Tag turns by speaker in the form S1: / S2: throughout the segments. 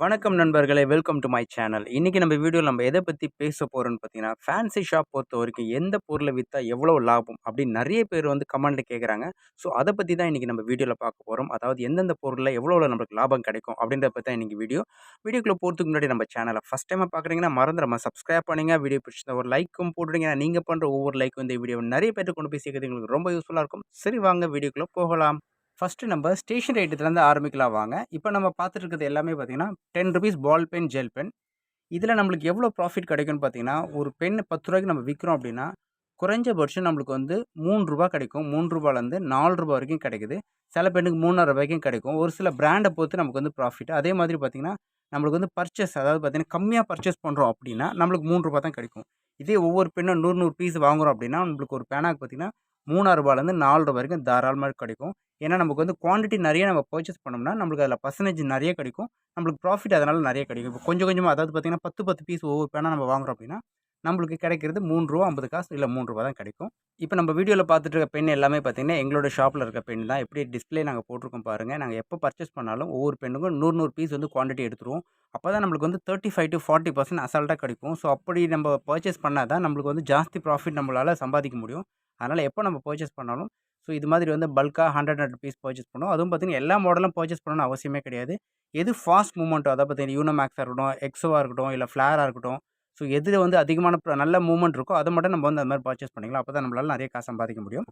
S1: வணக்கம் நண்பர்களே welcome to my channel இன்றைக்கி நம்ம வீடியோவில் நம்ம எதை பற்றி பேச போகிறோன்னு பார்த்தீங்கன்னா ஃபேன்சி ஷாப் பொறுத்த வரைக்கும் எந்த பொருளை விற்றா எவ்வளோ லாபம் அப்படின்னு நிறைய பேர் வந்து கமெண்ட்டில் கேட்குறாங்க ஸோ அதை பற்றி தான் இன்றைக்கி நம்ம வீடியோவில் பார்க்க போகிறோம் அதாவது எந்தெந்த பொருளில் எவ்வளோ நம்மளுக்கு லாபம் கிடைக்கும் அப்படின்றத பற்றி தான் இன்றைக்கி வீடியோ வீடியோக்குள்ளே போகிறதுக்கு முன்னாடி நம்ம சேனலை ஃபஸ்ட் டைமாக பார்க்குறீங்கன்னா மறந்து நம்ம சப்ஸ்கிரைப் பண்ணுங்க. வீடியோ பிடிச்சிருந்த ஒரு லைக்கும் போட்டுருங்க நீங்கள் பண்ணுற ஒவ்வொரு லைக்கும் இந்த வீடியோ நிறைய பேர் கொண்டு போய் சேர்க்குறது எங்களுக்கு ரொம்ப யூஸ்ஃபுல்லாக இருக்கும். சரி வாங்க வீடியோக்குள்ளே போகலாம். ஃபஸ்ட்டு நம்ம ஸ்டேஷனரி ஐட்டத்துலேருந்து ஆரம்பிக்கலாம் வாங்க. இப்போ நம்ம பார்த்துட்டு இருக்கிறது எல்லாமே பார்த்தீங்கன்னா ten rupees ball pen gel pen இதில் நம்மளுக்கு எவ்வளோ ப்ராஃபிட் கிடைக்கும்னு பார்த்தீங்கன்னா ஒரு பென் பத்து ரூபாய்க்கு நம்ம விற்கிறோம் அப்படின்னா குறைஞ்சபட்சம் நம்மளுக்கு வந்து மூணு ரூபா கிடைக்கும். மூணு ரூபாலேருந்து நாலு ரூபா வரைக்கும் கிடைக்குது. சில பெண்ணுக்கு மூணாயிரம் ரூபாய்க்கும் கிடைக்கும். ஒரு சில பிராண்டை பொறுத்து நமக்கு வந்து ப்ராஃபிட் அதே மாதிரி பார்த்திங்கன்னா நம்மளுக்கு வந்து பர்ச்சேஸ் அதாவது பார்த்திங்கன்னா கம்மியாக பர்ச்சேஸ் பண்ணுறோம் அப்படின்னா நம்மளுக்கு மூணு ரூபா தான் கிடைக்கும். இதே ஒவ்வொரு பெண்ணும் நூறு நூறு பீஸ் வாங்குறோம் அப்படின்னா நம்மளுக்கு ஒரு பேனாக்கு பார்த்திங்கன்னா மூணாயிரம் ரூபாலேருந்து நாலு ரூபா வரைக்கும் தாராளமாக கிடைக்கும். ஏன்னா நமக்கு வந்து குவான்டிட்டி நிறைய நம்ம பர்ச்சேஸ் பண்ணோம்னா நம்மளுக்கு அதில் பர்சன்டேஜ் நிறைய கிடைக்கும். நம்மளுக்கு ப்ராஃபிட் அதனால் நிறைய கிடைக்கும். இப்போ கொஞ்சம் கொஞ்சமாக அதாவது பார்த்திங்கன்னா பத்து பத்து பீஸ் ஒவ்வொரு பேனா நம்ம வாங்குறோம் அப்படின்னா நம்மளுக்கு கிடைக்கிறது மூணு ரூபா ஐம்பது காசு இல்லை மூணு ரூபா தான் கிடைக்கும். இப்போ நம்ம வீடியோவில் பார்த்துட்டு இருக்க பெண் எல்லாமே பார்த்திங்கன்னா எங்களோட ஷாப்பில் இருக்க பெண் தான். எப்படி டிஸ்பிளே நாங்கள் போட்டிருக்கோம் பாருங்கள் நாங்கள் எப்போ பர்ச்சேஸ் பண்ணாலும் ஒவ்வொரு பெண்ணுக்கும் நூறு நூறு பீஸ் வந்து குவான்டிட்டி எடுத்துருவோம். அப்போ தான் நம்மளுக்கு வந்து thirty five to forty percent அசால்ட்டாக கிடைக்கும். ஸோ அப்படி நம்ம பர்ச்சேஸ் பண்ணால் தான் நம்மளுக்கு வந்து ஜாஸ்தி ப்ராஃபிட் நம்மளால் சம்பாதிக்க முடியும். அதனால் எப்போ நம்ம பர்ச்சேஸ் பண்ணாலும் ஸோ இது மாதிரி வந்து பல்காக ஹண்ட்ரட் ஹண்ட்ரட் பீஸ் பர்ச்சேஸ் பண்ணுவோம். அதுவும் பார்த்திங்கன்னா எல்லா மாடலும் பர்ச்சேஸ் பண்ணணும்னு அவசியமே கிடையாது. எது ஃபாஸ்ட் மூமெண்ட்டோ அதாவது பார்த்தீங்கன்னா யூனோமேக்ஸாக இருக்கட்டும் எக்ஸோவாக இருக்கட்டும் இல்லை ஃப்ளாராக இருக்கட்டும் ஸோ எதில் வந்து அதிகமான நல்ல மூவ்மெண்ட் இருக்கோ அதை மட்டும் நம்ம வந்து அந்த மாதிரி பர்ச்சேஸ் பண்ணிக்கலாம். அப்போ தான் நம்மளால் நிறைய காசு சம்பாதிக்க முடியும்.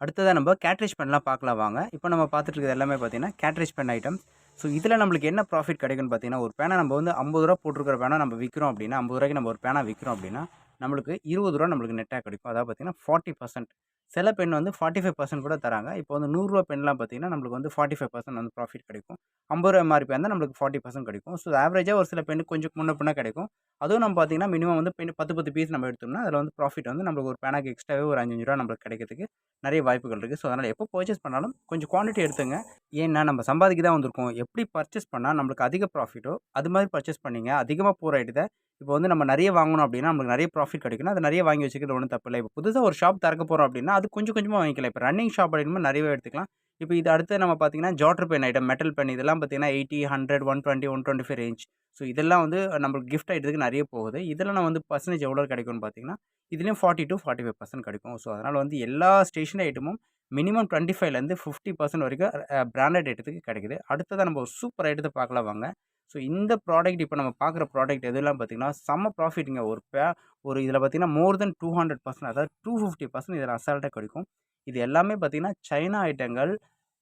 S1: அடுத்ததாக நம்ம கேட்ரேஜ் பென்லாம் பார்க்கலாம் வாங்க. இப்போ நம்ம பார்த்துட்டு இருக்கிறது எல்லாமே பார்த்தீங்கன்னா கேட்ரேஜ் பென் ஐட்டம்ஸ் ஸோ இதில் நம்மளுக்கு என்ன ப்ராஃபிட் கிடைக்குன்னு பார்த்தீங்கன்னா ஒரு பேனா நம்ம வந்து ஐம்பது ரூபா போட்டிருக்கிற பேனா நம்ம விற்கிறோம் அப்படின்னா ஐம்பது ரூபாய்க்கு நம்ம ஒரு பேனா விற்கிறோம் அப்படின்னா நம்மளுக்கு இருபது ரூபா நம்மளுக்கு நெட்டாக கிடைக்கும். அதாவது பார்த்திங்கன்னா ஃபார்ட்டி பர்சன்ட் சில பெண் வந்து ஃபார்ட்டி ஃபைவ் பர்சன்ட் கூட தராங்க. இப்போ வந்து நூறுரூவா பெண்லாம் பார்த்திங்கன்னா நம்மளுக்கு வந்து ஃபார்ட்டி ஃபைவ் பர்சன்ட் வந்து ப்ராஃபிட் கிடைக்கும். ஐம்பது ரூபா மாதிரி இருந்தால் நம்மளுக்கு ஃபார்ட்டி பர்சன்ட் கிடைக்கும். ஸோ ஆவரேஜாக ஒரு சில பெண்ணுக்கு கொஞ்சம் முன்ன பின்னா கிடைக்கும். அதுவும் நம்ம பார்த்திங்கன்னா மினிமம் வந்து பெண் பத்து பத்து பீஸ் நம்ம எடுத்தோம்னா அதில் வந்து ப்ராஃபிட் வந்து நம்மளுக்கு ஒரு பேனாக்கு எக்ஸ்ட்ராவே ஒரு அஞ்சு ரூபா நம்மளுக்கு கிடைக்கிறதுக்கு நிறைய வாய்ப்புகள் இருக்குது ஸோ அதனால் எப்போ பர்ச்சேஸ் பண்ணாலும் கொஞ்சம் குவான்டிட்டி எடுத்துங்க. ஏன்னா நம்ம சம்பாதிக்க தான் வந்திருக்கோம். எப்படி பர்ச்சேஸ் பண்ணால் நம்மளுக்கு அதிக ப்ராஃபிட்டோ அது மாதிரி பர்ச்சேஸ் பண்ணிங்க. அதிகமாக போகிற இப்போ வந்து நம்ம நிறைய வாங்கணும் அப்படின்னா நம்மளுக்கு நிறைய ப்ராஃபிட் கிடைக்கணும். அதை நிறைய வாங்கி வச்சுக்கிறது ஒன்றும் தப்பு இல்லை. இப்போ புதுசாக ஒரு ஷாப் திறக்க போகிறோம் அப்படின்னா அது கொஞ்சம் கொஞ்சமாக வாங்கிக்கலாம். இப்போ ரன்னிங் ஷாப் அப்படின்னா நிறையவே எடுத்துக்கலாம். இப்போ இது அடுத்து நம்ம பார்த்தீங்கன்னா ஜாட்ரு பென் ஐட்டம் மெட்டல் பென் இதெல்லாம் பார்த்தீங்கன்னா eighty hundred one twenty one twenty five range so இதெல்லாம் வந்து நம்மளுக்கு கிஃப்ட் ஆகிட்டதுக்கு நிறைய போகுது. இதில் நான் வந்து பர்சன்டேஜ் எவ்வளோ கிடைக்கும்னு பார்த்தீங்கன்னா இதுலேயும் forty to forty five percent கிடைக்கும். ஸோ அதனால் வந்து எல்லா ஸ்டேஷனரி ஐட்டமும் மினிமம் டுவெண்ட்டி ஃபைவ்லேருந்து ஃபிஃப்டி பர்சன்ட் வரைக்கும் பிராண்டட் ஐட்டத்துக்கு கிடைக்குது. அடுத்ததாக நம்ம ஒரு சூப்பர் ஐட்டத்தை பார்க்கலாம் வாங்க. ஸோ இந்த ப்ராடக்ட் இப்போ நம்ம பார்க்குற ப்ராடக்ட் எதுலாம் பார்த்திங்கன்னா செம்ம ப்ராஃபிட்டுங்க ஒரு பே ஒரு இதில் பார்த்திங்கன்னா more than two hundred percent அதாவது டூ ஃபிஃப்டி பர்சன்ட் இதில் அசால்ட்டாக கிடைக்கும். இது எல்லாமே பார்த்திங்கன்னா சைனா ஐட்டங்கள்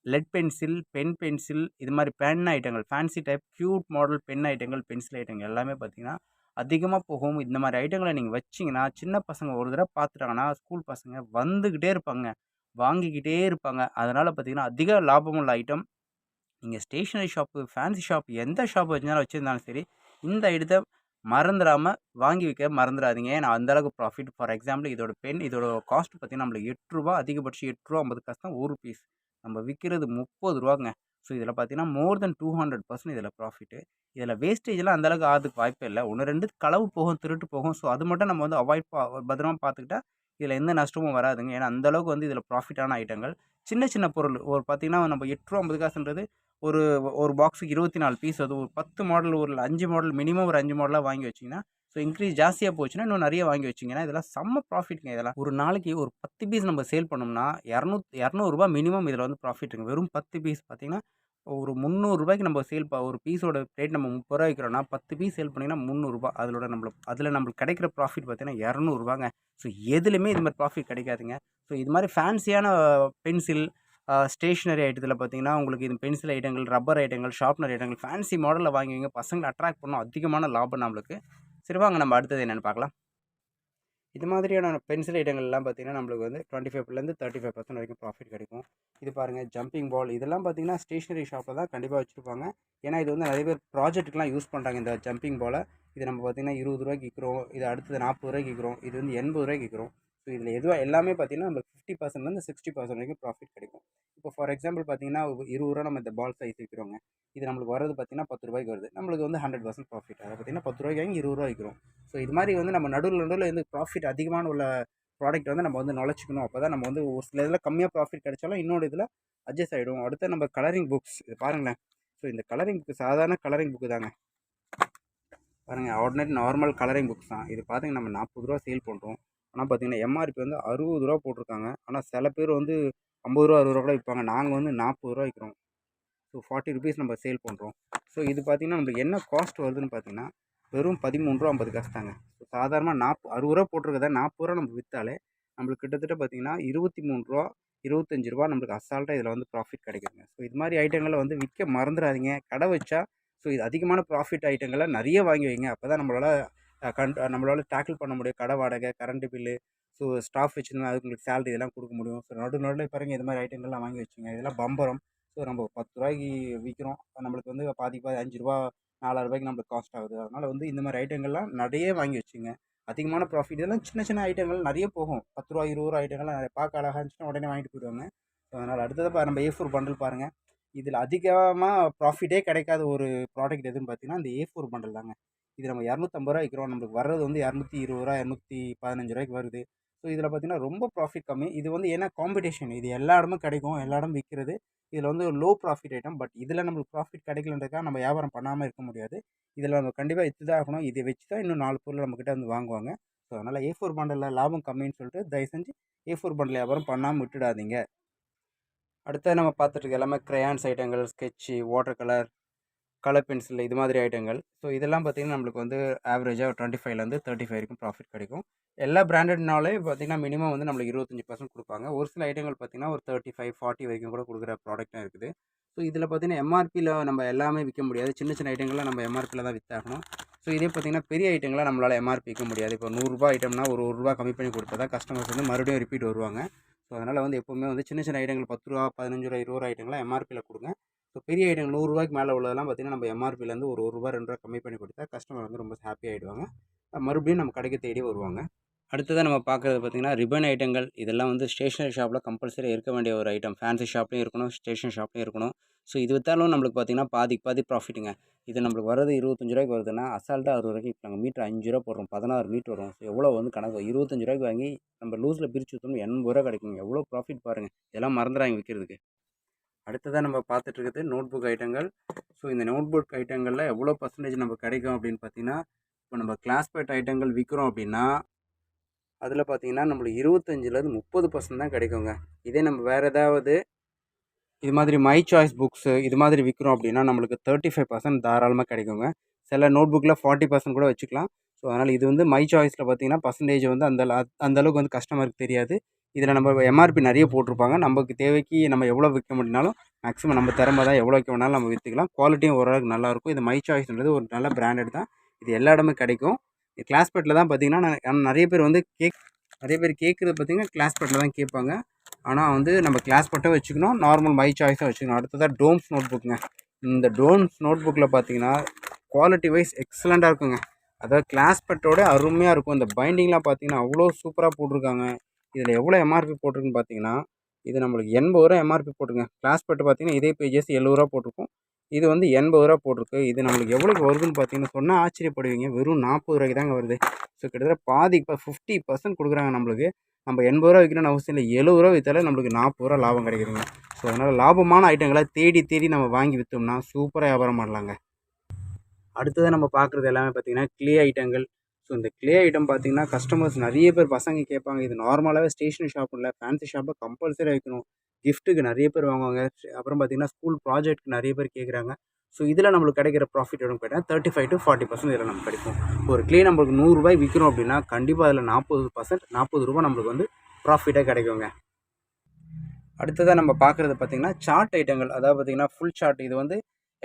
S1: லெட் பென்சில் பென் பென்சில் இது மாதிரி பென் ஐட்டங்கள் fancy type cute model pen ஐட்டங்கள் பென்சில் ஐட்டங்கள் எல்லாமே பார்த்திங்கன்னா அதிகமாக போகும். இந்த மாதிரி ஐட்டங்களை நீங்கள் வச்சிங்கன்னா சின்ன பசங்க ஒரு தடவை பார்த்துட்டாங்கன்னா ஸ்கூல் பசங்க வந்துக்கிட்டே இருப்பாங்க வாங்கிக்கிட்டே இருப்பாங்க. அதனால் பார்த்திங்கன்னா அதிக லாபமுள்ள ஐட்டம் நீங்கள் ஸ்டேஷ்னரி ஷாப்பு ஃபேன்சி ஷாப் எந்த ஷாப் வச்சுருந்தாலும் வச்சுருந்தாலும் சரி இந்த இடத்த மறந்துடாமல் வாங்கி வைக்க மறந்துடாதீங்க ஏன்னா அந்தளவுக்கு ப்ராஃபிட் ஃபார் எக்ஸாம்பிள் இதோட பென் இதோட காஸ்ட் பார்த்திங்கன்னா நம்மளுக்கு எட்டு ரூபா அதிகபட்சம் எட்டு ரூபா ஐம்பது காசு தான் ஒரு பீஸ் நம்ம விற்கிறது முப்பது ரூபாங்க. ஸோ இதில் பார்த்தீங்கன்னா more than two hundred percent இதில் ப்ராஃபிட்டு இதில் வேஸ்டேஜ்லாம் அந்தளவுக்கு ஆகிறதுக்கு வாய்ப்பே இல்லை. ஒன்று ரெண்டு களவு போகும் திருட்டு போகும். ஸோ அது மட்டும் நம்ம வந்து அவாய்ட் பா பத்திரமா பார்த்துக்கிட்டா இதில் எந்த நஷ்டமும் வராதுங்க. ஏன்னா அந்தளவுக்கு வந்து இதில் ப்ராஃபிட்டான ஐட்டங்கள் சின்ன சின்ன பொருள். ஒரு பார்த்திங்கன்னா நம்ம எட்டு ரூபா ஐம்பது காசுன்றது ஒரு ஒரு பாக்ஸுக்கு இருபத்தி நாலு பீஸ் அது ஒரு பத்து மாடல் ஒரு அஞ்சு மாடல் மினிமம் ஒரு அஞ்சு மாடலாக வாங்கி வச்சிங்கன்னா ஸோ இன்க்ரீஸ் ஜாஸ்தியாக போச்சுன்னா இன்னும் நிறைய வாங்கி வச்சிங்கன்னா இதெல்லாம் செம்ம ப்ராஃபிட்ங்க இதெல்லாம். ஒரு நாளைக்கு ஒரு பத்து பீஸ் நம்ம சேல் பண்ணோம்னா இரநூத் இரநூறுபா மினிமம் இதில் வந்து ப்ராஃபிட்டுங்க வெறும் பத்து பீஸ் பார்த்திங்கன்னா ஒரு முந்நூறுரூபாய்க்கு நம்ம சேல் ப ஒரு பீஸோட ரேட் நம்ம முப்பது ரூபா வைக்கிறோம்னா பத்து பீஸ் சேல் பண்ணிங்கன்னா முந்நூறுரூபா அதிலோட நம்மளுக்கு அதில் நம்மளுக்கு கிடைக்கிற ப்ராஃபிட் பார்த்திங்கன்னா இரநூறுபாங்க. ஸோ எதுலேயுமே இது மாதிரி ப்ராஃபிட் கிடைக்காதுங்க. ஸோ இது மாதிரி ஃபேன்சியான பென்சில் ஸ்டேஷ்னரி ஐட்டத்தில் பார்த்தீங்கன்னா உங்களுக்கு இது பென்சில் ஐட்டங்கள் ரப்பர் ஐட்டங்கள் ஷார்ப்னர் ஐட்டங்கள் ஃபேன்சி மாடலில் வாங்குவீங்க பசங்களை அட்ராக்ட் பண்ணோம் அதிகமான லாபம் நம்மளுக்கு. சரி வாங்க நம்ம அடுத்தது என்னென்னு பார்க்கலாம். இது மாதிரியான பென்சில் ஐட்டங்கள்லாம் பார்த்திங்கன்னா நம்மளுக்கு வந்து டுவெண்ட்டி ஃபைவ்லேருந்து தேர்ட்டி ஃபைவ் பர்சன்ட் வரைக்கும் ப்ராஃபிட் கிடைக்கும். இது பாருங்கள் ஜம்பிங் பால் இதெல்லாம் பார்த்திங்கன்னா ஸ்டேஷனரி ஷாப்பில் தான் கண்டிப்பாக வச்சுருப்பாங்க. ஏன்னா இது வந்து நிறைய பேர் ப்ராஜெக்ட்டுக்கெலாம் யூஸ் பண்ணுறாங்க இந்த ஜம்பிங் பாலை இது நம்ம பார்த்திங்கன்னா இருபது ரூபாய்க்கு விற்கிறோம் இது அடுத்தது நாற்பது ரூபாய்க்கு விற்கிறோம் இது வந்து எண்பது ரூபாய்க்கு விற்கிறோம் ஸோ இதில் எதுவாக எல்லாமே பார்த்திங்கன்னா நம்மளுக்கு ஃபிஃப்டி பர்சன்ட்லேருந்து சிக்ஸ்டி பர்சன்ட் வரைக்கும் ப்ராஃபிட் கிடைக்கும். இப்போ ஃபார் எக்ஸாம்பிள் பார்த்தீங்கன்னா இருபது ரூபா நம்ம இந்த பால் சைஸ் விற்கிறோங்க இது நம்மளுக்கு வரது பார்த்தீங்கன்னா பத்து ரூபாய்க்கு வருது. நம்மளுக்கு வந்து ஹண்ட்ரட் பர்சன்ட் ப்ராஃபிட் அதை பார்த்திங்கன்னா பத்து ரூபாய்க்கு வாங்கி இருபது ரூபா விற்கிறோம் ஸோ இது மாதிரி வந்து நம்ம நடுவில் நடுவில் வந்து ப்ராஃபிட் அதிகமான உள்ள ப்ராடக்ட் வந்து நம்ம வந்து நுழைச்சிக்கணும். அப்போ தான் நம்ம வந்து ஒரு சில இதில் கம்மியாக ப்ராஃபிட் கிடைச்சாலும் இன்னொரு இதில் அட்ஜஸ்ட் ஆகிடும் அடுத்து நம்ம கலரிங் புக்ஸ் இது பாருங்களேன். ஸோ இந்த கலரிங் புக்கு சாதாரண கலரிங் புக்கு தாங்க. பாருங்கள் ஆர்டினரி நார்மல் கலரிங் புக்ஸ் தான். இது பார்த்தீங்கன்னா நம்ம நாற்பது ரூபா சேல் பண்ணுறோம் ஆனால் பார்த்தீங்கன்னா எம்ஆர்பி வந்து அறுபது ரூபா போட்டிருக்காங்க. ஆனால் சில பேர் வந்து ஐம்பது ரூபா அறுபது ரூபா கூட விற்பாங்க நாங்கள் வந்து நாற்பது ரூபா விற்கிறோம் ஸோ ஃபார்ட்டி ருபீஸ் நம்ம சேல் பண்ணுறோம் ஸோ இது பார்த்திங்கன்னா நம்மளுக்கு என்ன காஸ்ட் வருதுன்னு பார்த்தீங்கன்னா வெறும் பதிமூணு ரூபா ஐம்பது காசு தாங்க. ஸோ சாதாரணமாக நாற்பது அறுபது ரூபா போட்டிருக்கதா நாற்பது ரூபா நம்ம விற்றாலே நம்மளுக்கு கிட்டத்தட்ட பார்த்திங்கன்னா இருபத்தி மூணு ரூபா இருபத்தஞ்சி ரூபா நம்மளுக்கு அசால்ட்டாக இதில் வந்து ப்ராஃபிட் கிடைக்குங்க ஸோ இது மாதிரி ஐட்டங்களை வந்து விற்க மறந்துடாதீங்க கடை வச்சா ஸோ இது அதிகமான ப்ராஃபிட் ஐட்டங்களை நிறைய வாங்கி வைங்க. அப்போ தான் நம்மளால் கண் நம்மளால் டேக்கிள் பண்ண முடியும். கடை வாடகை கரண்ட்டு பில்லு ஸோ ஸ்டாஃப் வச்சுருந்தா அதுக்கு உங்களுக்கு சேலரி இதெல்லாம் கொடுக்க முடியும். ஸோ நடு நடுவில் பாருங்கள் இது மாதிரி ஐட்டங்கள்லாம் வாங்கி வச்சுங்க இதெல்லாம் பம்பரம். ஸோ நம்ம பத்து ரூபாய்க்கு விற்கிறோம் நம்மளுக்கு வந்து பாதி பாதி அஞ்சு ரூபா நாலாயிரம் ரூபாய்க்கு நம்மளுக்கு காஸ்ட் ஆகுது. அதனால் வந்து இந்த மாதிரி ஐட்டங்கள்லாம் நிறைய வாங்கி வச்சுங்க அதிகமான ப்ராஃபிட் இதெல்லாம் சின்ன சின்ன ஐட்டங்கள் நிறைய போகும். பத்து ரூபா இருபது ரூபா ஐட்டங்கள்லாம் நிறைய பார்க்க அழகாக இருந்துச்சுன்னா உடனே வாங்கிட்டு போயிடுவாங்க. ஸோ அதனால் அடுத்ததாக நம்ம ஏ ஃபோர் பண்டில் பாருங்கள் இதில் அதிகமாக ப்ராஃபிட்டே கிடைக்காத ஒரு ப்ராடக்ட் எதுன்னு பார்த்தீங்கன்னா இந்த ஏ ஃபோர் பண்டில் தாங்க. இது நம்ம இரநூத்தம்பது ரூபா விற்கிறோம் நம்மளுக்கு வர்றது வந்து இரநூத்தி இருபது ரூபா இரநூத்தி பதினஞ்சு ரூபாய்க்கு வருது. ஸோ இதில் பார்த்தீங்கன்னா ரொம்ப ப்ராஃபிட் கம்மி. இது வந்து ஏன்னா காம்படிஷன் இது எல்லா இடமும் கிடைக்கும். எல்லா இடமும் விற்கிறது இதில் வந்து லோ ப்ராஃபிட் ஐட்டம் பட் இதில் நம்மளுக்கு ப்ராஃபிட் கிடைக்கலன்றதுக்காக நம்ம வியாபாரம் பண்ணாமல் இருக்க முடியாது. இதில் நம்ம கண்டிப்பாக இது தான் ஆகணும். இதை வச்சு தான் இன்னும் நாலு பொருள் நம்மக்கிட்ட வந்து வாங்குவாங்க. ஸோ அதனால் ஏ ஃபோர் பண்டலில் லாபம் கம்மின்னு சொல்லிட்டு தயவு செஞ்சு ஏ ஃபோர் பண்டில் வியாபாரம் பண்ணாமல் விட்டுடாதீங்க. அடுத்து நம்ம பார்த்துட்டு இருக்க எல்லாமே க்ரையான்ஸ் ஐட்டங்கள் sketch water colour colour pencil இது மாதிரி ஐட்டங்கள் ஸோ இதெல்லாம் பார்த்திங்கன்னா நம்மளுக்கு வந்து ஆவரேஜாக டுவெண்ட்டி ஃபைவ்லேருந்து தேர்ட்டி ஃபைவ் வரைக்கும் ப்ராஃபிட் கிடைக்கும். எல்லா பிராண்டட்னாலே பார்த்திங்கன்னா மினிமம் வந்து நம்மளுக்கு இருபத்தஞ்சி பர்சன்ட் கொடுப்பாங்க. ஒரு சில ஐட்டங்கள் பார்த்திங்கன்னா ஒரு தேர்ட்டி ஃபைவ் ஃபார்ட்டி வரைக்கும் கூட கொடுக்குற ப்ராடக்ட்டும் இருக்குது. ஸோ இதில் பார்த்திங்கன்னா எம்ஆர்பியில் நம்ம எல்லாமே விற்க முடியாது. சின்ன சின்ன ஐட்டங்கள்லாம் நம்ம எம்ஆர்பியில் தான் விற்றாகணும் ஸோ இதே பார்த்திங்கன்னா பெரிய ஐட்டங்களாக நம்மளால் எம்ஆர்பி விற்க முடியாது. இப்போ நூறுரூபா ஐட்டம்னா ஒரு ஒரு ரூபா கம்மி பண்ணி கொடுத்தா தான் கஸ்டமர்ஸ் வந்து மறுபடியும் ரிப்பீட் வருவாங்க. ஸோ அதனால் வந்து எப்போவுமே வந்து சின்ன சின்ன ஐட்டங்கள் பத்து ரூபா பதினஞ்சு ரூபா இருபது ரூபா ஐட்டங்களாக எம்ஆர்பியில் கொடுங்க. ஸோ பெரிய ஐட்டம் நூறுரூவாய்க்கு மேலே உள்ளதெல்லாம் பார்த்திங்கன்னா நம்ம எம்ஆர்பிலேருந்து ஒரு ஒரு ரூபா ரெண்டு ரூபா கம்மி பண்ணி கொடுத்தா கஸ்டமர் வந்து ரொம்ப ஹாப்பி ஆகிடுவாங்க மறுபடியும் நம்ம கடைக்கு தேடி வருவாங்க. அடுத்ததாக நம்ம பார்க்குறது பார்த்திங்கன்னா ரிப்பன் ஐட்டங்கள் இதெல்லாம் வந்து ஸ்டேஷனரி ஷாப்பில் கம்பல்சரி இருக்க வேண்டிய ஒரு ஐட்டம் ஃபேன்சி ஷாப்லேயும் இருக்கணும் ஸ்டேஷன் ஷாப்லேயும் இருக்கணும். ஸோ இது விற்றாலும் நம்மளுக்கு பார்த்திங்கன்னா பாதி பாதி ப்ராஃபிட்டுங்க இது நம்மளுக்கு வரது இருபத்தஞ்சு ரூபாய்க்கு வருதுன்னா அசால்ட்டாக அறுபது ரூபாய்க்கு நாங்கள் மீட்டர் அஞ்சு ரூபா போடுறோம். பதினாறு மீட்டர் வரும். ஸோ எவ்வளோ வந்து கணக்கு? இருபத்தஞ்சு ரூபாய்க்கு வாங்கி நம்ம லூஸில் பிரித்து ஊற்றணும் எண்பது ரூபா கிடைக்குங்க. எவ்வளோ ப்ராஃபிட் பாருங்கள் இதெல்லாம் மறந்துடாங்க விற்கிறதுக்கு அடுத்ததாக நம்ம பார்த்துட்டு இருக்கிறது நோட் புக் ஐட்டங்கள் ஸோ இந்த நோட் புக் ஐட்டங்களில் எவ்வளோ பர்சன்டேஜ் நம்ம கிடைக்கும் அப்படின்னு பார்த்தீங்கன்னா இப்போ நம்ம கிளாஸ்பேட் ஐட்டங்கள் விற்கிறோம் அப்படின்னா அதில் பார்த்தீங்கன்னா நம்மளுக்கு இருபத்தஞ்சிலேருந்து முப்பது பர்சன்ட் தான் கிடைக்குங்க. இதே நம்ம வேறு ஏதாவது இது மாதிரி மை சாய்ஸ் புக்ஸு இது மாதிரி விற்கிறோம் அப்படின்னா நம்மளுக்கு தேர்ட்டி ஃபைவ் பர்சன்ட் தாராளமாக கிடைக்குங்க. சில நோட் புக்கில் ஃபார்ட்டி பர்சன்ட் கூட வச்சுக்கலாம். ஸோ அதனால் இது வந்து மை சாய்ஸில் பார்த்தீங்கன்னா பர்சன்டேஜ் வந்து அந்த அந்த அளவுக்கு வந்து கஸ்டமருக்கு தெரியாது. இதில் நம்ம எம்ஆர்பி நிறைய போட்டிருப்பாங்க. நமக்கு தேவைக்கு நம்ம எவ்வளோ விற்க முடியினாலும் மேக்ஸிமம் நம்ம திறமை தான் எவ்வளோ விற்க வேணாலும் நம்ம விற்றுக்கலாம் குவாலிட்டியும் ஓரளவுக்கு நல்லாயிருக்கும் இது மை சாய்ஸ்ன்றது ஒரு நல்ல பிராண்டட் தான். இது எல்லா இடமும் கிடைக்கும். கிளாஸ்பேட்டில் தான் பார்த்தீங்கன்னா நிறைய பேர் வந்து கேக் நிறைய பேர் கேட்குறது பார்த்தீங்கன்னா கிளாஸ்பேட்டில் தான் கேட்பாங்க. ஆனால் வந்து நம்ம கிளாஸ்பேட்டை வச்சுக்கணும். நார்மல் மை சாய்ஸாக வச்சுக்கணும். அடுத்ததாக டோம்ஸ் நோட் புக்குங்க இந்த டோம்ஸ் நோட் புக்கில் பார்த்தீங்கன்னா குவாலிட்டி வைஸ் எக்ஸலண்ட்டாக இருக்குங்க. அதாவது கிளாஸ்பேட்டோட அருமையாக இருக்கும். இந்த பைண்டிங்லாம் பார்த்தீங்கன்னா அவ்வளோ சூப்பராக போட்டிருக்காங்க. இதில் எவ்வளோ எம்ஆர்பி போட்டிருக்குன்னு பார்த்தீங்கன்னா இது நம்மளுக்கு எண்பது ரூபா எம்ஆர்பி போட்டுருங்க கிளாஸ்பேட் பார்த்தீங்கன்னா இதே பேஜஸ் எழுபது ரூபா போட்டிருக்கும். இது வந்து எண்பது ரூபா போட்டிருக்கு. இது நம்மளுக்கு எவ்வளோக்கு வருதுன்னு பார்த்தீங்கன்னா சொன்னால் ஆச்சரியப்படுவீங்க. வெறும் நாற்பது ரூபாய்க்கு தாங்க வருது. ஸோ கிட்டத்தட்ட பாதி இப்போ ஃபிஃப்டி பர்சன்ட் கொடுக்குறாங்க நம்மளுக்கு. நம்ம எண்பது ரூபா விற்கணும்னு அவசியம் இல்லை. எழுபது ரூபா விற்றாலே நம்மளுக்கு நாற்பது ரூபா லாபம் கிடைக்குதுங்க. ஸோ அதனால் லாபமான ஐட்டங்களை தேடி தேடி நம்ம வாங்கி விற்றோம்னா சூப்பராக வியாபாரம் பண்ணலாங்க. அடுத்ததாக நம்ம பார்க்குறது எல்லாமே பார்த்திங்கன்னா கிளே ஐட்டங்கள் ஸோ இந்த க்ளே ஐட்டம் பார்த்தீங்கன்னா கஸ்டமர்ஸ் நிறைய பேர் பசங்க கேட்பாங்க இது நார்மலாகவே ஸ்டேஷனரி ஷாப் இல்லை ஃபேன்சி ஷாப்பை கம்பல்சரி வைக்கணும். கிஃப்ட்டுக்கு நிறைய பேர் வாங்குவாங்க. அப்புறம் பார்த்தீங்கன்னா ஸ்கூல் ப்ராஜெக்ட்க்கு நிறைய பேர் கேட்குறாங்க ஸோ இதில் நம்மளுக்கு கிடைக்கிற ப்ராஃபிட் எவ்வளோ கேட்டால் thirty five to forty percent இதில் நம்ம கிடைக்கும். ஒரு கிளே நம்மளுக்கு நூறுரூபாய் விற்கிறோம் அப்படின்னா கண்டிப்பாக அதில் நாற்பது பர்சன்ட் நாற்பது ரூபா நம்மளுக்கு வந்து ப்ராஃபிட்டாக கிடைக்குங்க. அடுத்ததாக நம்ம பார்க்குறது பார்த்திங்கன்னா சார்ட் ஐட்டங்கள் அதாவது பார்த்திங்கன்னா ஃபுல் சார்ட் இது வந்து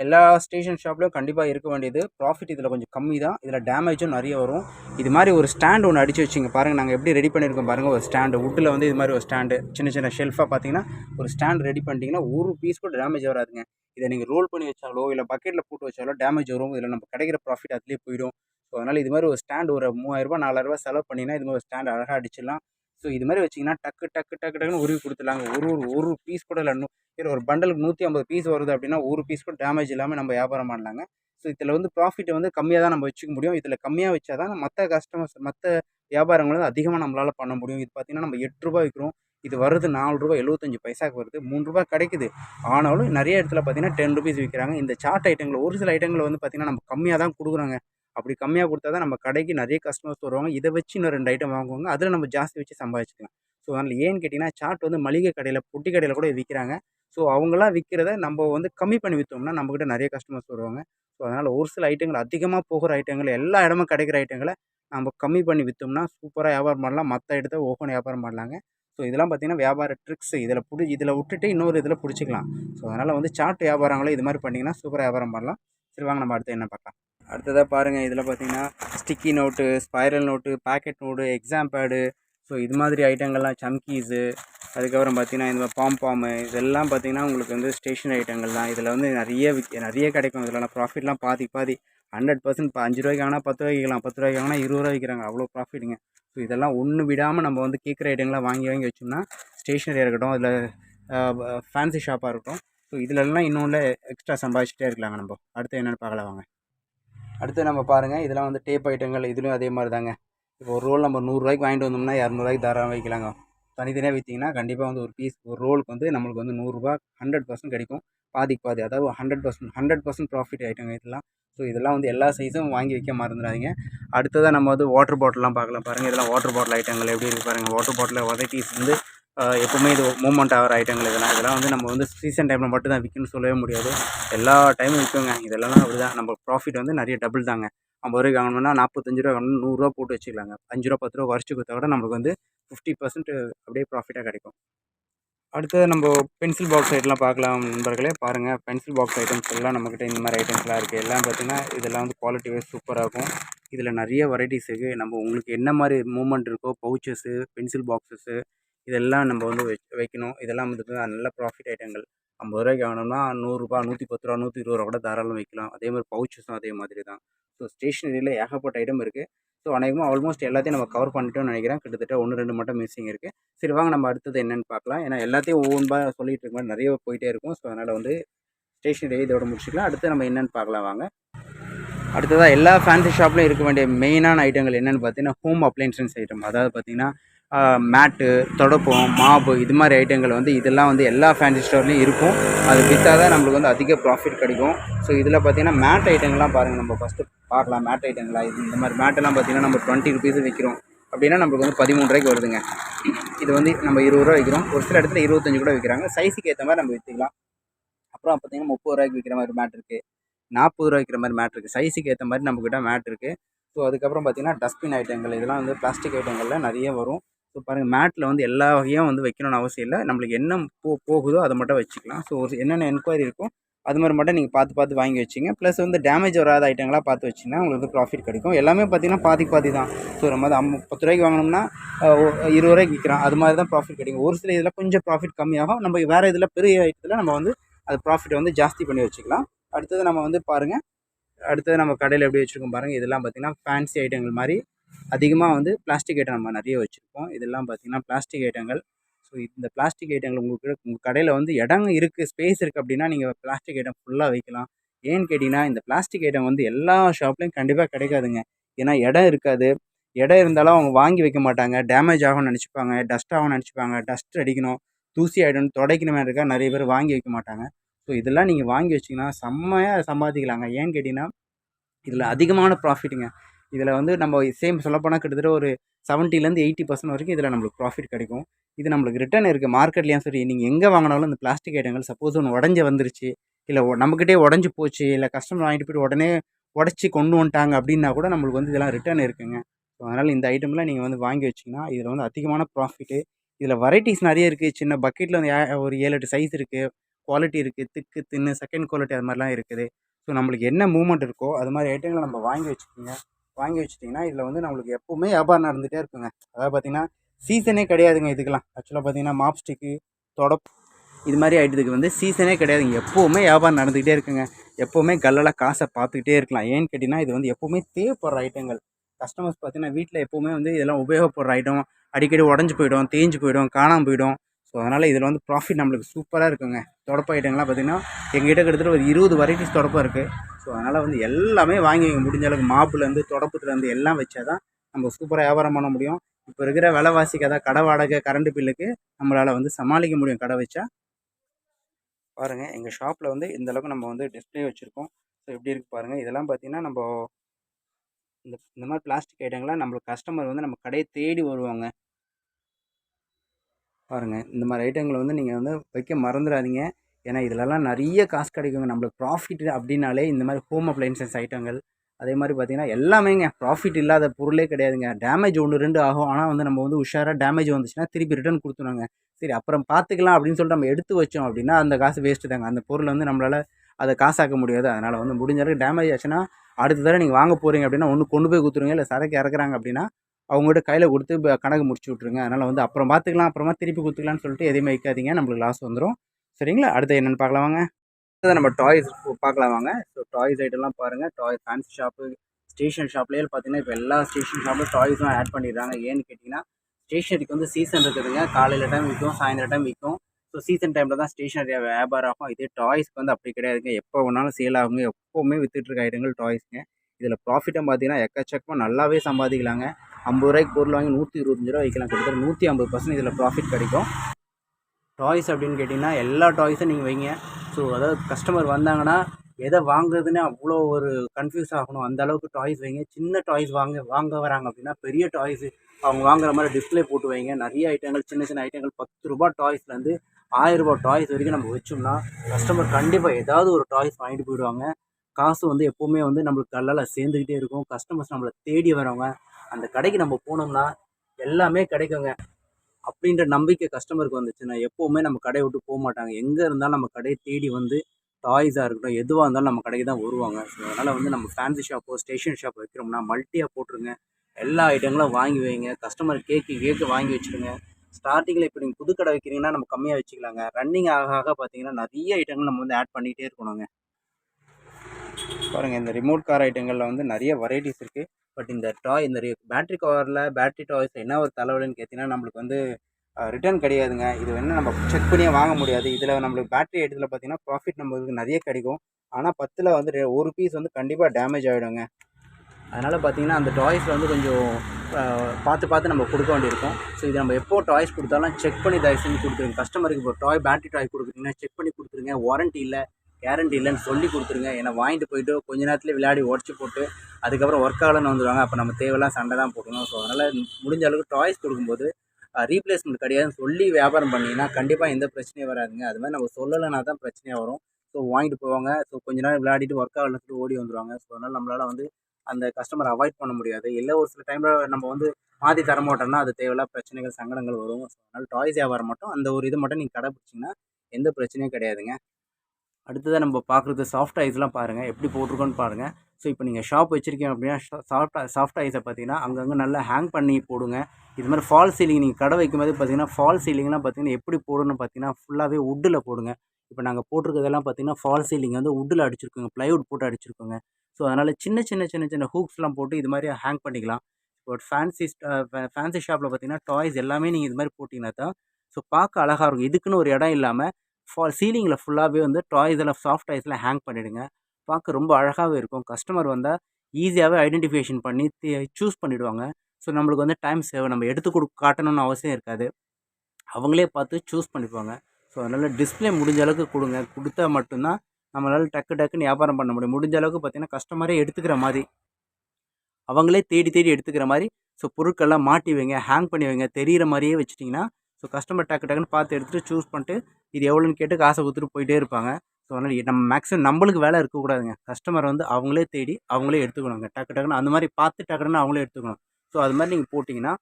S1: எல்லா ஸ்டேஷன் ஷாப்லேயும் கண்டிப்பாக இருக்க வேண்டியது. ப்ராஃபிட் இதில் கொஞ்சம் கம்மி தான். இதில் டேமேஜும் நிறைய வரும். இது மாதிரி ஒரு ஸ்டாண்ட் ஒன்று அடித்து வச்சுங்க. பாருங்கள் நாங்கள் எப்படி ரெடி பண்ணியிருக்கோம் பாருங்கள் ஒரு ஸ்டாண்டு வுட்டில் வந்து இது மாதிரி ஒரு ஸ்டாண்டு சின்ன சின்ன ஷெல்ஃபாக பார்த்தீங்கன்னா ஒரு ஸ்டாண்ட் ரெடி பண்ணிட்டீங்கன்னா ஒரு பீஸ் கூட டேமேஜ் வராதுங்க. இதை நீங்கள் ரோல் பண்ணி வச்சாலோ இல்லை பக்கெட்டில் போட்டு வச்சாலோ டேமேஜ் வரும். இதில் நம்ம கிடைக்கிற ப்ராஃபிட் அதுலேயே போயிடும். ஸோ அதனால் இது மாதிரி ஒரு ஸ்டாண்ட் ஒரு மூவாயிரரூபா நாலாயிரரூபா செலவு பண்ணிங்கன்னா இது மாதிரி ஒரு ஸ்டாண்ட் அழகாக அடிச்சிடலாம். ஸோ இது மாதிரி வச்சிங்கன்னா டக்கு டக்கு டக்கு டக்குன்னு உருவி கொடுத்துலாங்க ஒரு ஒரு ஒரு பீஸ் கூட இல்லை. இல்லை ஒரு பண்டலுக்கு நூற்றி ஐம்பது பீஸ் வருது அப்படின்னா ஒரு பீஸ் கூட டேமேஜ் இல்லாமல் நம்ம வியாபாரம் பண்ணலாங்க. ஸோ இதில் வந்து ப்ராஃபிட்டை வந்து கம்மியாக தான் நம்ம வச்சுக்க முடியும். இதில் கம்மியாக வச்சா தான் மற்ற கஸ்டமர்ஸ் மற்ற வியாபாரங்கள் வந்து அதிகமாக நம்மளால் பண்ண முடியும். இது பார்த்திங்கன்னா நம்ம எட்டு விற்கிறோம் இது வருது நாலு ரூபா எழுபத்தஞ்சு பைசாக்கு வருது. மூணு ரூபா கிடைக்குது. ஆனாலும் நிறைய இடத்துல பார்த்தீங்கன்னா டென் ருபீஸ் விற்கிறாங்க இந்த சார்ட் ஐட்டங்களில் ஒரு சில ஐட்டங்களை வந்து பார்த்திங்கன்னா நம்ம கம்மியாக தான் கொடுக்குறாங்க. அப்படி கம்மியாக கொடுத்தா தான் நம்ம கடைக்கு நிறைய கஸ்டமர்ஸ் வருவாங்க. இதை வச்சு இன்னும் ரெண்டு ஐட்டம் வாங்குவாங்க. அதில் நம்ம ஜாஸ்தி வச்சு சம்பாதிச்சுக்கலாம். ஸோ அதனால் ஏன்னு கேட்டிங்கன்னா சாட் வந்து மளிகை கடையில் பொட்டி கடையில் கூட விற்கிறாங்க ஸோ அவங்களாம் விற்கிறத நம்ம வந்து கம்மி பண்ணி விற்றோம்னா நம்மக்கிட்ட நிறைய கஸ்டமர்ஸ் வருவாங்க. ஸோ அதனால் ஒரு சில ஐட்டங்கள் அதிகமாக போகிற ஐட்டங்கள் எல்லா இடமும் கிடைக்கிற ஐட்டங்களை நம்ம கம்மி பண்ணி விற்றோம்னா சூப்பராக வியாபாரம் பண்ணலாம். மற்ற இடத்த ஓப்பன் வியாபாரம் பண்ணலாங்க. ஸோ இதெல்லாம் பார்த்தீங்கன்னா வியாபார ட்ரிக்ஸ் இதில் பிடி இதில் விட்டுட்டு இன்னொரு இதில் பிடிச்சிக்கலாம். ஸோ அதனால் வந்து சாட் வியாபாரங்களும் இது மாதிரி பண்ணிங்கன்னா சூப்பராக வியாபாரம் பண்ணலாம். சரி வாங்க நம்ம அடுத்து என்ன பார்க்கலாம்? அடுத்ததாக பாருங்கள் இதில் பார்த்தீங்கன்னா sticky note spiral note packet note exam pad so இது மாதிரி ஐட்டங்கள்லாம் சம்கீஸு அதுக்கப்புறம் பார்த்தீங்கன்னா இந்த பாம்பாமு இதெல்லாம் பார்த்தீங்கன்னா உங்களுக்கு வந்து ஸ்டேஷனரி ஐட்டங்கள் தான் இதில் வந்து நிறைய விக் நிறைய கிடைக்கும். இதில் ப்ராஃபிட்லாம் பாதி பாதி. ஹண்ட்ரட் பர்சன்ட் இப்போ அஞ்சு ரூபாய்க்கு வாங்கினா பத்து ரூபாய்க்கு விற்கலாம் பத்து ரூபாய்க்கு வாங்கினா இருபது ரூபா விற்கிறாங்க அவ்வளோ ப்ராஃபிட்டுங்க ஸோ இதெல்லாம் ஒன்று விடாமல் நம்ம வந்து கேட்குற ஐட்டங்களாக வாங்கி வாங்கி வச்சோம்னா ஸ்டேஷ்னரியாக இருக்கட்டும் அதில் ஃபேன்சி ஷாப்பாக இருக்கட்டும். ஸோ இதிலெல்லாம் இன்னொன்று எக்ஸ்ட்ரா சம்பாதிச்சிட்டே இருக்கலாங்க நம்ம. அடுத்து என்னென்னு பார்க்கலாம் வாங்க. அடுத்து நம்ம பாருங்கள் இதெல்லாம் வந்து டேப் ஐட்டங்கள் இதுலேயும் அதே மாதிரி தாங்க இப்போ ஒரு ரோல் நம்ம நூறுரூவாய்க்கு வாங்கிட்டு வந்தோம்னா இரநூறுவாய்க்கு தாராளம் வைக்கலாங்க தனித்தனியாக விற்றிங்கன்னா கண்டிப்பாக வந்து ஒரு பீஸ் ஒரு ரோலுக்கு வந்து நம்மளுக்கு வந்து நூறுரூவா ஹண்ட்ரட் பர்சன்ட் கிடைக்கும். பாதிக்கு பாதி அதாவது hundred percent hundred percent profit ஐட்டங்க இதெல்லாம். ஸோ இதெல்லாம் வந்து எல்லா சைஸும் வாங்கி வைக்க மறந்துடாதீங்க. அடுத்ததாக நம்ம வந்து வாட்டர் பாட்டில்லாம் பார்க்கலாம் பாருங்கள் இதெல்லாம் வாட்டர் பாட்டில் ஐட்டங்கள் எப்படி இருக்குது பாருங்கள் வாட்டர் பாட்டில் வெரைட்டிஸ் வந்து எப்போவுமே இது மூமெண்ட் ஆகிற ஐட்டங்கள் இதெல்லாம். இதெல்லாம் வந்து நம்ம வந்து சீசன் டைமில் மட்டும் தான் விற்கணும்னு சொல்லவே முடியாது. எல்லா டைமும் விற்குங்க இதெல்லாம் அப்படி தான் நம்ம ப்ராஃபிட் வந்து நிறைய டபுள் தாங்க. ஐம்பது ரூபாய்க்கு வாங்கணும்னா நாற்பத்தஞ்சு ரூபா வாங்கணும் நூறுரூவா போட்டு வச்சுக்கலாங்க. அஞ்சு ரூபா பத்து ரூபா குறைச்சி கொடுத்தா கூட நமக்கு வந்து ஃபிஃப்டி பர்சன்ட் அப்படியே ப்ராஃபிட்டாக கிடைக்கும். அடுத்தது நம்ம பென்சில் பாக்ஸ் ஐட்டம்லாம் பார்க்கலாம். நண்பர்களே பாருங்கள் பென்சில் பாக்ஸ் ஐட்டம்ஸ் எல்லாம் நம்மக்கிட்ட இந்த மாதிரி ஐட்டம்ஸ்லாம் இருக்குது எல்லாம் பார்த்தீங்கன்னா இதெல்லாம் வந்து குவாலிட்டி வைஸ் சூப்பராக இருக்கும். இதில் நிறைய வெரைட்டிஸ் இருக்குது நம்ம உங்களுக்கு என்ன மாதிரி மூமெண்ட் இருக்கோ பவுச்சஸ்ஸு பென்சில் பாக்ஸஸ்ஸு இதெல்லாம் நம்ம வந்து வை வைக்கணும். இதெல்லாம் வந்து நல்ல ப்ராஃபிட் ஐட்டங்கள் ஐம்பது ரூபாய்க்கு வாங்கினோம்னா நூறுரூபா நூற்றி பத்து ரூபா நூற்றி இருபது ரூபா கூட தாராளம் வைக்கலாம். அதே மாதிரி பவுச்சஸும் அதே மாதிரி தான். ஸோ ஸ்டேஷ்னரியில் ஏகப்பட்ட ஐட்டம் இருக்குது ஸோ அநேகமாக ஆல்மோஸ்ட் எல்லாத்தையும் நம்ம கவர் பண்ணிட்டோம்னு நினைக்கிறேன். கிட்டத்தட்ட ஒன்று ரெண்டு மட்டும் மிஸ்ஸிங் இருக்குது சரி வாங்க நம்ம அடுத்தது என்னென்னு பார்க்கலாம். ஏன்னா எல்லாத்தையும் ஒவ்வொன்றா சொல்லிகிட்டு இருக்க மாதிரி நிறைய போயிட்டே இருக்கும். ஸோ அதனால் வந்து ஸ்டேஷ்னரி இதோட முடிச்சுக்கலாம். அடுத்து நம்ம என்னென்னு பார்க்கலாம் வாங்க. அடுத்ததாக எல்லா ஃபேன்சி ஷாப்லையும் இருக்க வேண்டிய மெயினான ஐட்டங்கள் என்னென்னு பார்த்தீங்கன்னா ஹோம் அப்ளைன்சன்ஸ் ஐட்டம் அதாவது பார்த்தீங்கன்னா மேட்டு தொடப்பம் மாவு இது மாதிரி ஐட்டங்கள் வந்து இதெல்லாம் வந்து எல்லா ஃபேன்சி ஸ்டோர்லேயும் இருக்கும். அது விற்றா தான் நம்மளுக்கு வந்து அதிக ப்ராஃபிட் கிடைக்கும். ஸோ இதில் பார்த்தீங்கன்னா மேட் ஐட்டங்கள்லாம் பாருங்கள் நம்ம ஃபஸ்ட்டு பார்க்கலாம். மேட் ஐட்டங்களா? இது இந்த மாதிரி மேட்டெல்லாம் பார்த்தீங்கன்னா நம்ம டுவெண்ட்டி ருபீஸ் விற்கிறோம் அப்படின்னா நம்மளுக்கு வந்து பதிமூணு ரூபாய்க்கு வருதுங்க. இது வந்து நம்ம இருபது ரூபா விற்கிறோம் ஒரு சில இடத்துல இருபத்தஞ்சு கூட விற்கிறாங்க சைஸுக்கு ஏற்ற மாதிரி நம்ம விற்றுக்கலாம் அப்புறம் பார்த்தீங்கன்னா முப்பது ரூபாய்க்கு விற்கிற மாதிரி மேட் இருக்குது நாற்பது ரூபா விற்கிற மாதிரி மேட் இருக்குது சைஸுக்கு ஏற்ற மாதிரி நம்மக்கிட்ட மேட் இருக்குது ஸோ அதுக்கப்புறம் பார்த்தீங்கன்னா டஸ்ட்பின் ஐட்டங்கள். இதெல்லாம் வந்து பிளாஸ்டிக் ஐட்டங்களில் நிறைய வரும். ஸோ பாருங்கள் மேட்டில் வந்து எல்லா வகையும் வந்து வைக்கணும்னு அவசியம் இல்லை. நம்மளுக்கு என்ன போ போகுதோ அதை மட்டும் வச்சுக்கலாம். ஸோ ஒரு என்னென்ன என்கொயரி இருக்கோ அது மாதிரி மட்டும் நீங்கள் பார்த்து பார்த்து வாங்கி வச்சிங்க. ப்ளஸ் வந்து டேமேஜ் வராத ஐட்டங்களாக பார்த்து வச்சிங்கன்னா உங்களுக்கு வந்து ப்ராஃபிட் கிடைக்கும். எல்லாமே பார்த்தீங்கன்னா பாதி பாதி தான். ஸோ நம்ம அது அம் பத்து ரூபாய்க்கு வாங்கினோம்னா இருபது ரூபாய்க்கு விற்கிறோம் அது மாதிரி தான் ப்ராஃபிட் கிடைக்கும். ஒரு சில இதில் கொஞ்சம் ப்ராஃபிட் கம்மியாகும். நம்ம வேறு இதில் பெரிய ஐட்டத்தில் நம்ம வந்து அது ப்ராஃபிட்டை வந்து ஜாஸ்தி பண்ணி வச்சுக்கலாம். அடுத்தது நம்ம வந்து பாருங்கள் அடுத்தது நம்ம கடையில் எப்படி வச்சுருக்கோம் பாருங்கள் இதெல்லாம் பார்த்தீங்கன்னா ஃபேன்சி ஐட்டங்கள் மாதிரி அதிகமாக வந்து பிளாஸ்டிக் ஐட்டம் நம்ம நிறைய வச்சுருப்போம். இதெல்லாம் பார்த்தீங்கன்னா பிளாஸ்டிக் ஐட்டங்கள் ஸோ இந்த பிளாஸ்டிக் ஐட்டங்கள் உங்களுக்கு உங்கள் கடையில் வந்து இடம் இருக்குது ஸ்பேஸ் இருக்குது அப்படின்னா நீங்கள் பிளாஸ்டிக் ஐட்டம் ஃபுல்லாக வைக்கலாம். ஏன்னு கேட்டிங்கன்னா இந்த பிளாஸ்டிக் ஐட்டம் வந்து எல்லா ஷாப்லேயும் கண்டிப்பாக கிடைக்காதுங்க. ஏன்னா இடம் இருக்காது. இடம் இருந்தாலும் அவங்க வாங்கி வைக்க மாட்டாங்க. டேமேஜ் ஆகும்னு நினச்சிப்பாங்க. டஸ்ட் ஆகும்னு நினச்சிப்பாங்க. டஸ்ட் அடிக்கணும். தூசி ஆகிடும் துடைக்கணுமே இருக்கா? நிறைய பேர் வாங்கி வைக்க மாட்டாங்க. ஸோ இதெல்லாம் நீங்கள் வாங்கி வச்சிங்கன்னா செம்மையாக சம்பாதிக்கலாங்க. ஏன்னு கேட்டிங்கன்னா இதில் அதிகமான ப்ராஃபிட்டுங்க இதில் வந்து நம்ம சேம் சொல்லப்போனால் கிட்டத்தட்ட ஒரு செவன்ட்டிலேருந்து எயிட்டி பர்சன்ட் வரைக்கும் இதில் நம்மளுக்கு ப்ராஃபிட் கிடைக்கும். இது நம்மளுக்கு ரிட்டர்ன் இருக்குது மார்க்கெட்லேயும் சரி நீங்கள் எங்கே வாங்கினாலும் இந்த பிளாஸ்டிக் ஐட்டங்கள் சப்போஸ் ஒன்று உடஞ்சி வந்துருச்சு இல்லை நம்மக்கிட்டே உடஞ்சி போச்சு இல்லை கஸ்டமர் வாங்கிட்டு போய்ட்டு உடனே உடச்சி கொண்டு வந்துட்டாங்க அப்படின்னா கூட நம்மளுக்கு வந்து இதெல்லாம் ரிட்டர்ன் இருக்குங்க. ஸோ அதனால் இந்த ஐட்டம்லாம் நீங்கள் வந்து வாங்கி வச்சிங்கன்னா இதில் வந்து அதிகமான ப்ராஃபிட்டு இதில் வெரைட்டிஸ் நிறைய இருக்குது சின்ன பக்கெட்டில் வந்து ஒரு ஏழு எட்டு சைஸ் இருக்குது குவாலிட்டி இருக்குது திக்கு தின்னு செகண்ட் குவாலிட்டி அது மாதிரிலாம் இருக்குது. ஸோ நம்மளுக்கு என்ன மூவ்மெண்ட் இருக்கோ அது மாதிரி ஐட்டங்களை நம்ம வாங்கி வச்சுக்கோங்க. வாங்கி வச்சிட்டிங்கன்னா இதில் வந்து நம்மளுக்கு எப்போவுமே வியாபாரம் நடந்துகிட்டே இருக்குங்க. அதாவது பார்த்தீங்கன்னா சீசனே கிடையாதுங்க இதுக்கெல்லாம். ஆக்சுவலாக பார்த்தீங்கன்னா மாப் ஸ்டிக்கு தொடப் இது மாதிரி ஐட்டத்துக்கு வந்து சீசனே கிடையாதுங்க. எப்போவுமே வியாபாரம் நடந்துக்கிட்டே இருக்குங்க. எப்போவுமே கல்லெல்லாம் காசை பார்த்துக்கிட்டே இருக்கலாம். ஏன்னு கேட்டிங்கன்னா இது வந்து எப்போவுமே தேவைப்படுற ஐட்டங்கள். கஸ்டமர்ஸ் பார்த்தீங்கன்னா வீட்டில் எப்போவுமே வந்து இதெல்லாம் உபயோகப்படுற ஐட்டம் அடிக்கடி உடஞ்சி போயிடும் தேஞ்சு போயிடும் காணாமல் போயிடும். ஸோ அதனால் இதில் வந்து ப்ராஃபிட் நம்மளுக்கு சூப்பராக இருக்குங்க. தொடப்ப ஐட்டங்கள்லாம் பார்த்தீங்கன்னா எங்ககிட்ட கிட்டத்தட்ட ஒரு இருபது வெரைட்டிஸ் தொடப்பம் இருக்குது ஸோ அதனால் வந்து எல்லாமே வாங்கி முடிஞ்ச அளவுக்கு மாப்புலேருந்து தொடப்பத்துலேருந்து எல்லாம் வச்சா தான் நம்ம சூப்பராக வியாபாரம் பண்ண முடியும். இப்போ இருக்கிற விலைவாசிக்கு அதாவது கடை வாடகை கரண்ட் பில்லுக்கு நம்மளால் வந்து சமாளிக்க முடியும் கடை வச்சா. பாருங்கள் எங்கள் ஷாப்பில் வந்து இந்த அளவுக்கு நம்ம வந்து டிஸ்பிளே வச்சுருக்கோம். ஸோ எப்படி இருக்குது பாருங்கள் இதெல்லாம் பார்த்தீங்கன்னா நம்ம இந்த இந்த மாதிரி பிளாஸ்டிக் ஐட்டங்கள்லாம் நம்மளுக்கு கஸ்டமர் வந்து நம்ம கடையை தேடி வருவாங்க. பாருங்கள் இந்த மாதிரி ஐட்டங்களை வந்து நீங்கள் வந்து வைக்க மறந்துடாதீங்க. ஏன்னா இதிலலாம் நிறைய காசு கிடைக்குங்க. நம்மளுக்கு ப்ராஃபிட் அப்படின்னாலே இந்த மாதிரி ஹோம் அப்ளைன்சஸ் ஐட்டங்கள் அதே மாதிரி பார்த்திங்கன்னா எல்லாமேங்க. ப்ராஃபிட் இல்லாத பொருளே கிடையாதுங்க. டேமேஜ் ஒன்று ரெண்டு ஆகும். ஆனால் வந்து நம்ம வந்து உஷாராக டேமேஜ் வந்துச்சுன்னா திருப்பி ரிட்டர்ன் கொடுத்துருவாங்க சரி அப்புறம் பார்த்துக்கலாம் அப்படின்னு சொல்லிட்டு நம்ம எடுத்து வச்சோம் அப்படின்னா அந்த காசு வேஸ்ட்டு தாங்க. அந்த பொருளை வந்து நம்மளால் அதை காசாக்க முடியாது. அதனால் வந்து முடிஞ்ச அளவுக்கு டேமேஜ் ஆச்சுன்னா அடுத்த தடவை நீங்கள் வாங்க போகிறீங்க அப்படின்னா ஒன்று கொண்டு போய் கொடுத்துருங்க இல்லை சரக்கு இறக்குறாங்க அப்படின்னா அவங்ககிட்ட கையில் கொடுத்து கணக்கு முடிச்சு விட்ருங்க அதனால் வந்து அப்புறம் பார்த்துக்கலாம் அப்புறமா திருப்பி கொடுத்துக்கலாம்னு சொல்லிட்டு எதையுமே வைக்காதீங்க. நம்மளுக்கு லாஸ் வந்துடும் சரிங்களா? அடுத்து என்னென்னு பார்க்கலாம் வாங்க. அடுத்தது நம்ம டாய்ஸ் பார்க்கலாம் வாங்க. ஸோ டாய்ஸ் ஐட்டம்லாம் பாருங்கள் டாய் ஃபேன்சி ஷாப்பு ஸ்டேஷன் ஷாப்லேயே பார்த்தீங்கன்னா இப்போ எல்லா ஸ்டேஷன் ஷாப்லையும் டாய்ஸும் ஆட் பண்ணிடுறாங்க. ஏன்னு கேட்டிங்கன்னா ஸ்டேஷனரிக்கு வந்து சீசன் இருக்குதுங்க. காலையில் டைம் விற்கும் சாயந்தரம் டைம் விற்கும் ஸோ சீசன் டைமில் தான் ஸ்டேஷனரி வியாபாரம் ஆகும். இதே டாய்ஸ்க்கு வந்து அப்படி கிடையாதுங்க. எப்போ வேணாலும் சேல் ஆகுங்க. எப்போவுமே விற்றுட்ருக்க ஐட்டங்கள் டாய்ஸுங்க இதில் ப்ராஃபிட்டும் பார்த்தீங்கன்னா எக்கச்சக்கமாக நல்லாவே சம்பாதிக்கலாங்க. ஐம்பது ரூபாய்க்கு பொருள் வாங்கி நூற்றி இருபத்தஞ்சி ரூபா வைக்கலாம். கிட்டத்தட்ட நூற்றி ஐம்பது பர்சன்ட் இதில் ப்ராஃபிட் கிடைக்கும். டாய்ஸ் அப்படின்னு கேட்டிங்கன்னா எல்லா டாய்ஸும் நீங்கள் வைங்க. ஸோ அதாவது கஸ்டமர் வந்தாங்கன்னா எதை வாங்குறதுன்னு அவ்வளோ ஒரு கன்ஃபியூஸ் ஆகணும். அந்த அளவுக்கு டாய்ஸ் வைங்க. சின்ன டாய்ஸ் வாங்க வாங்க வராங்க அப்படின்னா பெரிய டாய்ஸ் அவங்க வாங்குற மாதிரி டிஸ்ப்ளே போட்டு வைங்க. நிறைய ஐட்டங்கள் சின்ன சின்ன ஐட்டங்கள் பத்து ரூபா டாய்ஸ்லேருந்து ஆயிரம் டாய்ஸ் வரைக்கும் நம்ம வச்சோம்னா கஸ்டமர் கண்டிப்பாக ஏதாவது ஒரு டாய்ஸ் வாங்கிட்டு போயிடுவாங்க. காசு வந்து எப்போவுமே வந்து நம்மளுக்கு கல்லால் சேர்ந்துக்கிட்டே இருக்கும். கஸ்டமர்ஸ் நம்மளை தேடி வரவங்க அந்த கடைக்கு நம்ம போனோம்னா எல்லாமே கிடைக்குங்க. அப்படின்ற நம்பிக்கை கஸ்டமருக்கு வந்துச்சுன்னா எப்போவுமே நம்ம கடையை விட்டு போக மாட்டாங்க. எங்கே இருந்தாலும் நம்ம கடையை தேடி வந்து டாய்ஸாக இருக்கட்டும் எதுவாக இருந்தாலும் நம்ம கடைக்கு தான் வருவாங்க. ஸோ அதனால் வந்து நம்ம ஃபேன்சி ஷாப்போ ஸ்டேஷன் ஷாப் வைக்கிறோம்னா மல்ட்டியாக போட்டுருங்க. எல்லா ஐட்டங்களும் வாங்கி வைங்க. கஸ்டமர் கேக்கு கேக்கு வாங்கி வச்சுருங்க. ஸ்டார்டிங்கில் இப்போ நீங்கள் புது கடை வைக்கிறீங்கன்னா நம்ம கம்மியாக வச்சுக்கலாங்க. ரன்னிங் ஆக ஆக பார்த்தீங்கன்னா நிறைய ஐட்டங்கள் நம்ம வந்து ஆட் பண்ணிகிட்டே இருக்கணுங்க. பாருங்கள் இந்த ரிமோட் கார் ஐட்டங்களில் வந்து நிறைய வெரைட்டிஸ் இருக்குது பட் இந்த டாய் இந்த பேட்ரி கவரில் பேட்டரி டாய்ஸ் என்ன ஒரு தலைவலின்னு கேட்டிங்கன்னா நம்மளுக்கு வந்து ரிட்டர்ன் கிடையாதுங்க. இது வேணால் நம்ம செக் பண்ணியே வாங்க முடியாது. இதில் நம்மளுக்கு பேட்ரி ஐட்டத்தில் பார்த்தீங்கன்னா ப்ராஃபிட் நம்மளுக்கு நிறைய கிடைக்கும். ஆனால் பத்தில் வந்து ரெ- ஒரு பீஸ் வந்து கண்டிப்பாக டேமேஜ் ஆகிடுங்க அதனால் பார்த்தீங்கன்னா அந்த டாய்ஸில் வந்து கொஞ்சம் பார்த்து பார்த்து நம்ம கொடுக்க வேண்டியிருக்கும். ஸோ இது நம்ம எப்போ டாய்ஸ் கொடுத்தாலும் செக் பண்ணி தயவு செஞ்சு கொடுத்துருங்க கஸ்டமருக்கு இப்போ டாய் பேட்டரி டாய் கொடுக்குறீங்கன்னா செக் பண்ணி கொடுத்துருங்க. வாரண்ட்டி இல்லை. கேரண்டி இல்லைன்னு சொல்லி கொடுத்துருங்க. ஏன்னா வாங்கிட்டு போயிட்டு கொஞ்ச நேரத்தில் விளையாடி உடச்சி போட்டு அதுக்கப்புறம் ஒர்க் ஆகலன்னு வந்துடுவாங்க அப்போ நம்ம தேவையெல்லாம் சண்டை தான் போடணும். ஸோ அதனால் முடிஞ்ச அளவுக்கு டாய்ஸ் கொடுக்கும்போது ரீப்ளேஸ்மெண்ட் கிடையாதுன்னு சொல்லி வியாபாரம் பண்ணிங்கன்னா கண்டிப்பாக எந்த பிரச்சனையும் வராதுங்க. அது மாதிரி நம்ம சொல்லலைனா தான் பிரச்சனையாக வரும். ஸோ வாங்கிட்டு போவாங்க. ஸோ கொஞ்ச நேரம் விளையாடிட்டு ஒர்க் ஆகலன்னு ஓடி வந்துடுவாங்க ஸோ அதனால் நம்மளால் வந்து அந்த கஸ்டமர் அவாய்ட் பண்ண முடியாது. இல்லை ஒரு சில டைமில் நம்ம வந்து மாற்றி தர மாட்டோம்னா அது தேவையில்லா பிரச்சனைகள் சங்கடங்கள் வரும். ஸோ அதனால் டாய்ஸ் வியாபாரம் மட்டும் அந்த ஒரு இது மட்டும் நீங்கள் கடைப்பிடிச்சிங்கன்னா எந்த பிரச்சனையும் கிடையாதுங்க. அடுத்ததாக நம்ம பார்க்குறது சாஃப்ட் ஐஸ்லாம் பாருங்கள் எப்படி போட்டிருக்கோன்னு பாருங்கள் ஸோ இப்போ நீங்கள் ஷாப் வச்சுருக்கீங்க அப்படின்னா சாஃப்ட் சாஃப்ட் ஐஸை பார்த்தீங்கன்னா அங்கங்கே நல்லா ஹேங் பண்ணி போடுங்க. இது மாதிரி ஃபால் சீலிங் நீங்கள் கடை வைக்கும்போது பார்த்தீங்கன்னா ஃபால் சீலிங்லாம் பார்த்தீங்கன்னா எப்படி போடணும்னு பார்த்தீங்கன்னா ஃபுல்லாகவே வுட்டில் போடுங்க. இப்போ நாங்கள் போட்டிருக்கிறதெல்லாம் பார்த்தீங்கன்னா ஃபால் சீலிங் வந்து வுட்டில் அடிச்சிருக்கோங்க. ப்ளைவுட் போட்டு அடிச்சிருக்கோங்க. ஸோ அதனால் சின்ன சின்ன சின்ன சின்ன ஹூக்ஸ்லாம் போட்டு இது மாதிரி ஹேங் பண்ணிக்கலாம். இப்போ ஃபேன்சி ஃபேன்சி ஷாப்பில் பார்த்தீங்கன்னா டாய்ஸ் எல்லாமே நீங்கள் இது மாதிரி போட்டிங்கன்னா தான் ஸோ பார்க்க அழகாக இருக்கும். இதுக்குன்னு ஒரு இடம் இல்லாமல் ஃபால் சீலிங்கில் ஃபுல்லாகவே வந்து டாய்ஸ் எல்லாம் சாஃப்ட் டாய்ஸ்லாம் ஹேங் பண்ணிவிடுங்க பார்க்க ரொம்ப அழகாகவே இருக்கும். கஸ்டமர் வந்தால் ஈஸியாகவே ஐடென்டிஃபிகேஷன் பண்ணி சூஸ் பண்ணிவிடுவாங்க ஸோ நம்மளுக்கு வந்து டைம் சேவ் நம்ம எடுத்து கொடு காட்டணும்னு அவசியம் இருக்காது. அவங்களே பார்த்து சூஸ் பண்ணிப்பாங்க. ஸோ அதனால் டிஸ்ப்ளே முடிஞ்ச அளவுக்கு கொடுங்க. கொடுத்தா மட்டும்தான் நம்மளால் டக்கு டக்குன்னு வியாபாரம் பண்ண முடியும். முடிஞ்ச அளவுக்கு பார்த்தீங்கன்னா கஸ்டமரே எடுத்துக்கிற மாதிரி. அவங்களே தேடி தேடி எடுத்துக்கிற மாதிரி. ஸோ பொருட்கள்லாம் மாட்டி வைங்க ஹேங் பண்ணி வைங்க. தெரியிற மாதிரியே வச்சிட்டிங்கன்னா ஸோ கஸ்டமர் டக்கு டக்குன்னு பார்த்து எடுத்துகிட்டு சூஸ் பண்ணிட்டு இது எவ்வளோன்னு கேட்டு காசை கொடுத்துட்டு போயிட்டே இருப்பாங்க. ஸோ அதனால் நம்ம மேக்ஸிமம் நம்மளுக்கு வேலை இருக்கக்கூடாதுங்க. கஸ்டமர் வந்து அவங்களே தேடி அவங்களே எடுத்துக்கணுங்க. டக்கு டக்குன்னு அந்த மாதிரி பார்த்து டக்குன்னு அவங்களே எடுத்துக்கணும். ஸோ அது மாதிரி நீங்கள் போட்டிங்கன்னா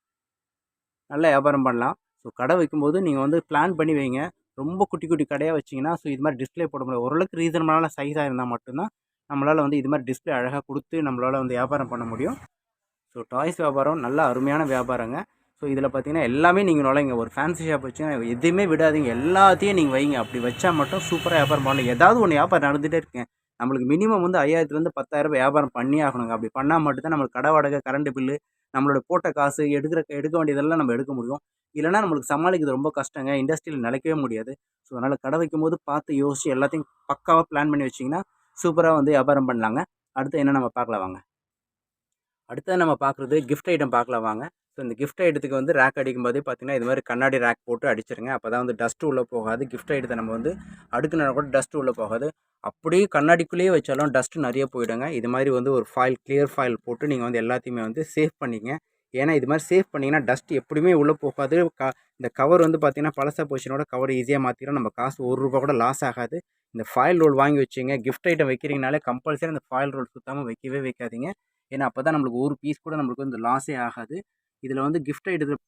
S1: நல்ல வியாபாரம் பண்ணலாம். ஸோ கடை வைக்கும்போது நீங்கள் வந்து பிளான் பண்ணி வைங்க. ரொம்ப குட்டி குட்டி கடையாக வச்சிங்கன்னா ஸோ இது மாதிரி டிஸ்ப்ளே போட முடியாது. ஓரளவுக்கு ரீசனபிளான சைஸாக இருந்தால் மட்டும்தான் நம்மளால் வந்து இது மாதிரி டிஸ்ப்ளே அழகாக கொடுத்து நம்மளால் வந்து வியாபாரம் பண்ண முடியும். ஸோ டாய்ஸ் வியாபாரம் நல்ல அருமையான வியாபாரங்க. ஸோ இதில் பார்த்தீங்கன்னா எல்லாமே நீங்கள் நுழைங்க ஒரு ஃபேன்சி ஷாப் வச்சுங்க எதுவுமே விடாதீங்க. எல்லாத்தையும் நீங்கள் வைங்க. அப்படி வச்சா மட்டும் சூப்பராக வியாபாரம் பண்ணலாம். ஏதாவது ஒன்று வியாபாரம் நடந்துகிட்டே இருக்குங்க நம்மளுக்கு மினிமம் வந்து ஐயாயிரத்துலேருந்து பத்தாயிரம் ரூபாய் வியாபாரம் பண்ணி ஆகணுங்க. அப்படி பண்ணால் மட்டும்தான் நம்மளுக்கு கடை வாடகை கரண்ட் பில்லு நம்மளோட போட்ட காசு எடுக்கிற எடுக்க வேண்டியதெல்லாம் நம்ம எடுக்க முடியும். இல்லைனா நம்மளுக்கு சமாளிக்கிறது ரொம்ப கஷ்டங்க. இண்டஸ்ட்ரியில் நிலைக்கவே முடியாது. ஸோ அதனால் கடை வைக்கும்போது பார்த்து யோசிச்சு எல்லாத்தையும் பக்காவாக பிளான் பண்ணி வச்சிங்கன்னா சூப்பராக வந்து வியாபாரம் பண்ணலாங்க. அடுத்து என்ன நம்ம பார்க்கலாம் வாங்க. அடுத்தது நம்ம பார்க்குறது கிஃப்ட் ஐட்டம் பார்க்கலாம் வாங்க. ஸோ இந்த கிஃப்ட் ஐட்டத்துக்கு வந்து ரேக் அடிக்கும் போதே பார்த்தீங்கன்னா இது மாதிரி கண்ணாடி ரேக் போட்டு அடிச்சிருங்க. அப்போ தான் வந்து டஸ்ட்டு உள்ளே போகாது. கிஃப்ட் ஐட்டத்தை நம்ம வந்து அடுக்குனா கூட டஸ்ட்டு உள்ளே போகாது. அப்படியே கண்ணாடிக்குள்ளேயே வச்சாலும் டஸ்ட்டு நிறைய போயிடுங்க. இது மாதிரி வந்து ஒரு ஃபாயில் கிளியர் ஃபாயில் போட்டு நீங்கள் வந்து எல்லாத்தையுமே வந்து சேவ் பண்ணிங்க. ஏன்னா இது மாதிரி சேவ் பண்ணிங்கன்னா டஸ்ட் எப்படியுமே உள்ளே போகாது. க இந்த கவர் வந்து பார்த்திங்கன்னா பழசா போச்சுனோட கவர் ஈஸியாக மாற்றிடும் நம்ம காசு ஒரு ரூபா கூட லாஸ் ஆகாது. இந்த ஃபாயில் ரோல் வாங்கி வச்சுங்க. கிஃப்ட் ஐட்டம் வைக்கிறீங்கனாலே கம்பல்சரி அந்த ஃபாயில் ரோல் சுத்தாமல் வைக்கவே வைக்காதீங்க. ஏன்னா அப்போ தான் நம்மளுக்கு ஒரு பீஸ் கூட நம்மளுக்கு வந்து லாஸே ஆகாது. இதில் வந்து கிஃப்ட் ஐட்டத்தில்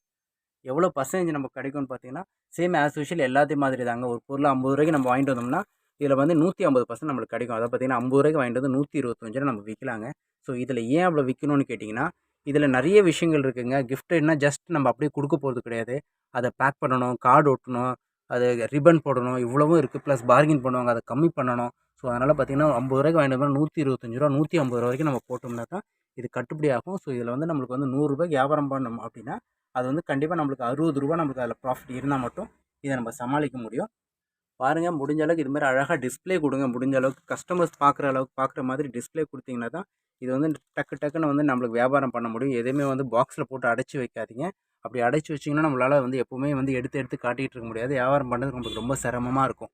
S1: எவ்வளோ பர்சன்டேஜ் நமக்கு கிடைக்கும்னு பார்த்தீங்கன்னா சேம் ஆஸ் யூஷுவல் எல்லாத்தையும் மாதிரி தாங்க ஒரு பொருள் ஐம்பது ரூபாய்க்கு நம்ம வாங்கிட்டு வந்தோம்னா இதில் வந்து நூற்றி ஐம்பது பர்சன்ட் நம்மளுக்கு கிடைக்கும். அதை பார்த்தீங்கன்னா ஐம்பது ரூபாய்க்கு வாங்கிட்டு வந்து நூற்றி இருபத்தஞ்சு நம்ம விற்கலாங்க ஸோ இதில் ஏன் அவ்வளோ விற்கணும்னு கேட்டிங்கன்னா இதில் நிறைய விஷயங்கள் இருக்குங்க. கிஃப்ட்னா ஜஸ்ட் நம்ம அப்படியே கொடுக்க போகிறது கிடையாது. அதை பேக் பண்ணணும் கார்டு ஒட்டணும் அது ரிப்பன் போடணும் இவ்வளவும் இருக்குது ப்ளஸ் பார்கின் பண்ணுவாங்க அதை கம்மி பண்ணணும். ஸோ அதனால் பார்த்தீங்கன்னா ஐம்பது ரூபாய்க்கு வாங்கிட்டு வந்தால் நூற்றி இருபத்தஞ்சி ரூபா நூற்றி ஐம்பது ரூபா வரைக்கும் நம்ம போட்டோம்னா தான் இது கட்டுப்படி ஆகும். ஸோ இதில் வந்து நம்மளுக்கு வந்து நூறுரூபாய்க்கு வியாபாரம் பண்ணணும் அப்படின்னா அது வந்து கண்டிப்பாக நம்மளுக்கு அறுபது ரூபா நம்மளுக்கு அதில் ப்ராஃபிட் இருந்தால் மட்டும் இதை நம்ம சமாளிக்க முடியும். பாருங்கள் முடிஞ்ச அளவுக்கு இதுமாதிரி அழகாக டிஸ்பிளே கொடுங்க. முடிஞ்ச அளவுக்கு கஸ்டமர்ஸ் பார்க்குற அளவுக்கு பார்க்குற மாதிரி டிஸ்ப்ளே கொடுத்தீங்கன்னா தான் இது வந்து டக்கு டக்குன்னு வந்து நம்மளுக்கு வியாபாரம் பண்ண முடியும். எதையுமே வந்து பாக்ஸில் போட்டு அடைச்சி வைக்காதீங்க. அப்படி அடைச்சி வச்சிங்கன்னா நம்மளால் வந்து எப்போவுமே வந்து எடுத்து எடுத்து காட்டிகிட்டு இருக்க முடியாது. வியாபாரம் பண்ணுறது நம்மளுக்கு ரொம்ப சிரமமாக இருக்கும்.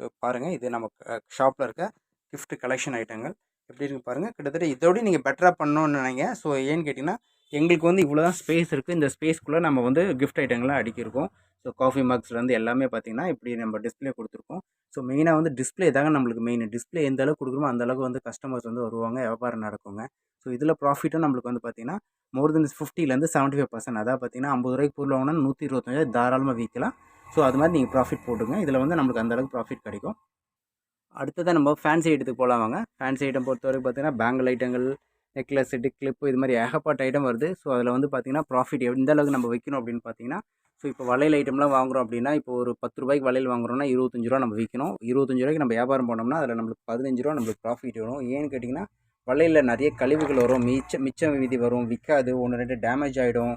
S1: ஸோ பாருங்கள் இது நம்ம ஷாப்பில் இருக்க கிஃப்ட் கலெக்ஷன் ஐட்டங்கள் எப்படி இருக்கு பாருங்கள் கிட்டத்தட்ட இதோடய நீங்கள் பெட்டராக பண்ணணும்னு நினைங்க. ஸோ ஏன்னு கேட்டிங்கன்னா எங்களுக்கு வந்து இவ்வளோ தான் ஸ்பேஸ் இருக்குது இந்த ஸ்பேஸ்க்குள்ளே நம்ம வந்து கிஃப்ட் ஐட்டங்கள்லாம் அடிக்கிருக்கோம் ஸோ காஃபி மக்ஸ்லேருந்து எல்லாமே பார்த்தீங்கன்னா இப்படி நம்ம டிஸ்பிளே கொடுத்துருக்கோம். ஸோ மெயினாக வந்து டிஸ்பிளே தாங்க நம்மளுக்கு மெயின் டிஸ்ப்ளே எந்த அளவுக்கு கொடுக்குறோமோ அந்த அளவுக்கு வந்து கஸ்டமர்ஸ் வந்து வருவாங்க. வியாபாரம் நடக்குங்க. ஸோ இதில் ப்ராஃபிட்டும் நம்மளுக்கு வந்து பார்த்தீங்கன்னா மோர் தென் ஃபிஃப்டிலேருந்து செவன்ட்டி ஃபைவ் பர்சன்ட் அதாவது பார்த்திங்கன்னா ஐம்பது ரூபாய்க்கு பொருள் வாங்கினா நூற்றி இருபத்தஞ்சா தாராளமாக விற்கலாம் ஸோ அது மாதிரி நீங்கள் ப்ராஃபிட் போட்டுங்க இதில் வந்து நம்மளுக்கு அந்தளவுக்கு ப்ராஃபிட் கிடைக்கும். அடுத்ததாக நம்ம ஃபேன்சி ஐட்டத்துக்கு போகலாம் வாங்க. ஃபேன்சி ஐட்டம் பொறுத்தவரைக்கும் பார்த்தீங்கன்னா பேங்கிள் ஐட்டங்கள் நெக்லஸ் செட்டு கிளிப்பு இது மாதிரி ஏகப்பாட்ட ஐட்டம் வருது. ஸோ அதில் வந்து பார்த்திங்கன்னா ப்ராஃபிட் எந்த அளவுக்கு நம்ம வைக்கணும் அப்படின்னு பார்த்தீங்கன்னா ஸோ இப்போ வளையல் ஐட்டம்லாம் வாங்குறோம் அப்படின்னா இப்போ ஒரு பத்து ரூபாய்க்கு வளையல் வாங்குறோம்னா இருபத்தஞ்சு ரூபா நம்ம விற்கணும் இருபத்தஞ்சு ரூபாய்க்கு நம்ம வியாபாரம் பண்ணோம்னா அதில் நம்மளுக்கு பதினஞ்சு ரூபா நம்மளுக்கு ப்ராஃபிட் வரும். ஏன்னு கேட்டிங்கன்னா வளையலில் நிறைய கழிவுகள் வரும். மிச்ச மிச்சம் மீதி வரும். விற்காது ஒன்று ரெண்டு டேமேஜ் ஆகிடும்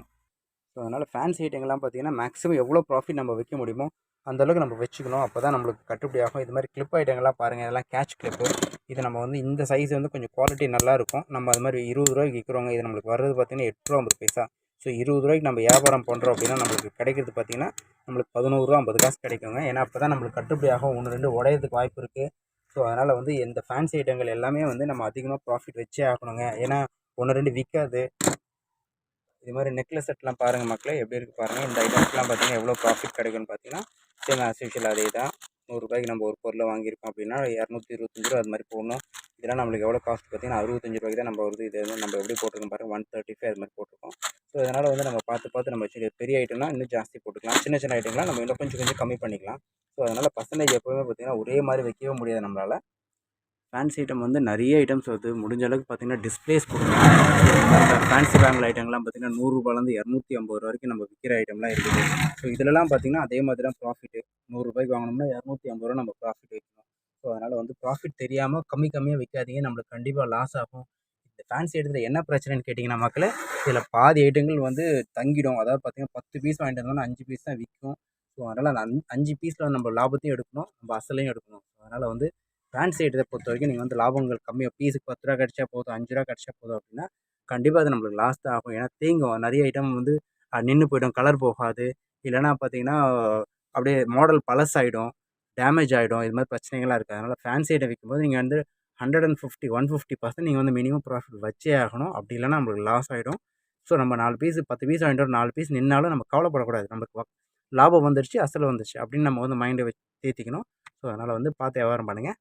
S1: ஸோ அதனால் ஃபேன்சி ஐட்டங்கள்லாம் பார்த்தீங்கன்னா மேக்ஸிமம் எவ்வளோ ப்ராஃபிட் நம்ம வைக்க முடியுமோ அந்தளவுக்கு நம்ம வச்சுக்கணும். அப்போ தான் நம்மளுக்கு கட்டுப்படி ஆகும். இது மாதிரி கிளிப் ஐட்டங்கள்லாம் பாருங்கள் இதெல்லாம் கேட்ச் கிளிப்பு இது நம்ம வந்து இந்த சைஸ் வந்து கொஞ்சம் குவாலிட்டி நல்லா இருக்கும். நம்ம அது மாதிரி இருபது ரூபாய்க்கு விற்கிறோங்க இது நம்மளுக்கு வர்றது பார்த்தீங்கன்னா எட்டு ரூபா ஐம்பது பைசா. ஸோ இருபது ரூபாய்க்கு நம்ம வியாபாரம் பண்ணுறோம் அப்படின்னா நம்மளுக்கு கிடைக்கிறது பார்த்தீங்கன்னா நம்மளுக்கு பதினோருவா ஐம்பது காசு கிடைக்குங்க. ஏன்னா அப்போ தான் நம்மளுக்கு கட்டுப்படி ஆகும். ஒன்று ரெண்டு உடையதுக்கு வாய்ப்பு இருக்குது ஸோ அதனால் வந்து இந்த ஃபேன்சி ஐட்டங்கள் எல்லாமே வந்து நம்ம அதிகமாக ப்ராஃபிட் வச்சே ஆகணுங்க. ஏன்னா ஒன்று ரெண்டு விற்காது இது மாதிரி நெக்லஸ் செட்லாம் பாருங்கள் மக்களே எப்படி இருக்குது பாருங்கள் இந்த ஐட்டம்ஸ்லாம் பார்த்தீங்கன்னா எவ்வளோ ப்ராஃபிட் கிடைக்கும்னு பார்த்தீங்கன்னா சேம் ஆஸ் யூஷுவல் அதே தான் நூறுரூபாய்க்கு நம்ம ஒரு பொருளை வாங்கியிருக்கோம் அப்படின்னா இரநூத்தி இருபத்தஞ்சி ரூபா அது மாதிரி போடணும். இதெல்லாம் நம்மளுக்கு எவ்வளோ காஸ்ட் பார்த்தீங்கன்னா அறுபத்தஞ்சு ரூபாய்க்கு தான் நம்ம வருது. இது வந்து நம்ம எப்படி போட்டிருக்கோம் பாருங்கள் ஒன் தேர்ட்டி ஃபைவ் அது மாதிரி போட்டிருக்கோம். ஸோ அதனால் வந்து நம்ம பார்த்து பார்த்து நம்ம பெரிய ஐட்டம்னா இன்னும் ஜாஸ்தி போட்டுக்கலாம். சின்ன சின்ன ஐட்டம்லாம் நம்ம இன்னும் கொஞ்சம் கொஞ்சம் கம்மி பண்ணிக்கலாம். ஸோ அதனால் பர்சன்டேஜ் எப்போவுமே பார்த்தீங்கன்னா ஒரே மாதிரி வைக்கவே முடியாது நம்மளால். ஃபேன்சி ஐட்டம் வந்து நிறைய ஐட்டம்ஸ் வருது. முடிஞ்ச அளவுக்கு பார்த்தீங்கன்னா டிஸ்பிளேஸ் கொடுங்க ஃபேன்சி பேங்கில் ஐட்டங்கள்லாம் பார்த்தீங்கன்னா நூறுரூபாலேருந்து இரநூத்தி ஐம்பது ரூபா வரைக்கும் நம்ம விற்கிற ஐட்டம்லாம் இருக்குது. ஸோ இதிலலாம் பார்த்தீங்கன்னா அதே மாதிரி தான் ப்ராஃபிட்டு நூறுரூபாய்க்கு வாங்கினோம்னா இரநூத்தி ஐம்பது ரூபா நம்ம ப்ராஃபிட் வைக்கணும். ஸோ அதனால் வந்து ப்ராஃபிட் தெரியாமல் கம்மி கம்மியாக விற்காதீங்க நம்மளுக்கு கண்டிப்பாக லாஸ் ஆகும். இந்த ஃபேன்சி ஐட்டத்தில் என்ன பிரச்சனைன்னு கேட்டிங்கன்னா மக்களே இதில் பாதி ஐட்டங்கள் வந்து தங்கிடும். அதாவது பார்த்தீங்கன்னா பத்து பீஸ் வாங்கிட்டு வந்தோம்னா அஞ்சு பீஸ் தான் விற்கும். ஸோ அதனால் அந்த அஞ்சு அஞ்சு பீஸில் நம்ம லாபத்தையும் எடுக்கணும். நம்ம அசலையும் எடுக்கணும். ஸோ அதனால் வந்து ஃபேன்சி ஐட்டத்தை பொறுத்த வரைக்கும் நீங்கள் வந்து லாபங்கள் கம்மியாக பீஸுக்கு பத்து ரூபா கிடச்சா போதும் அஞ்சு ரூபா கிடச்சா போதும் அப்படின்னா கண்டிப்பாக அது நம்மளுக்கு லாஸ் தான் ஆகும். ஏன்னா தேங்கும். நிறைய ஐட்டம் வந்து நின்று போயிடும். கலர் போகாது. இல்லைனா பார்த்தீங்கன்னா அப்படியே மாடல் பழசாயிடும். டேமேஜ் ஆகிடும் இது மாதிரி பிரச்சனைகள்லாம் இருக்குது அதனால் ஃபேன்சி ஐட்டம் விற்கும்போது நீங்கள் வந்து hundred and fifty one fifty percent நீங்கள் வந்து மினிமம் ப்ராஃபிட் வச்சே ஆகணும். அப்படி இல்லைனா நம்மளுக்கு லாஸ் ஆகிடும் ஸோ நம்ம நாலு பீஸ் பத்து பீஸ் வாங்கிட்டு நாலு பீஸ் நின்னாலும் நம்ம கவலைப்படக்கூடாது. நம்மளுக்கு லாபம் வந்துருச்சு அசல் வந்துருச்சு அப்படின்னு நம்ம வந்து மைண்டை வச்சு தேத்திக்கணும். ஸோ அதனால் வந்து பார்த்து வியாபாரம் பண்ணுங்கள்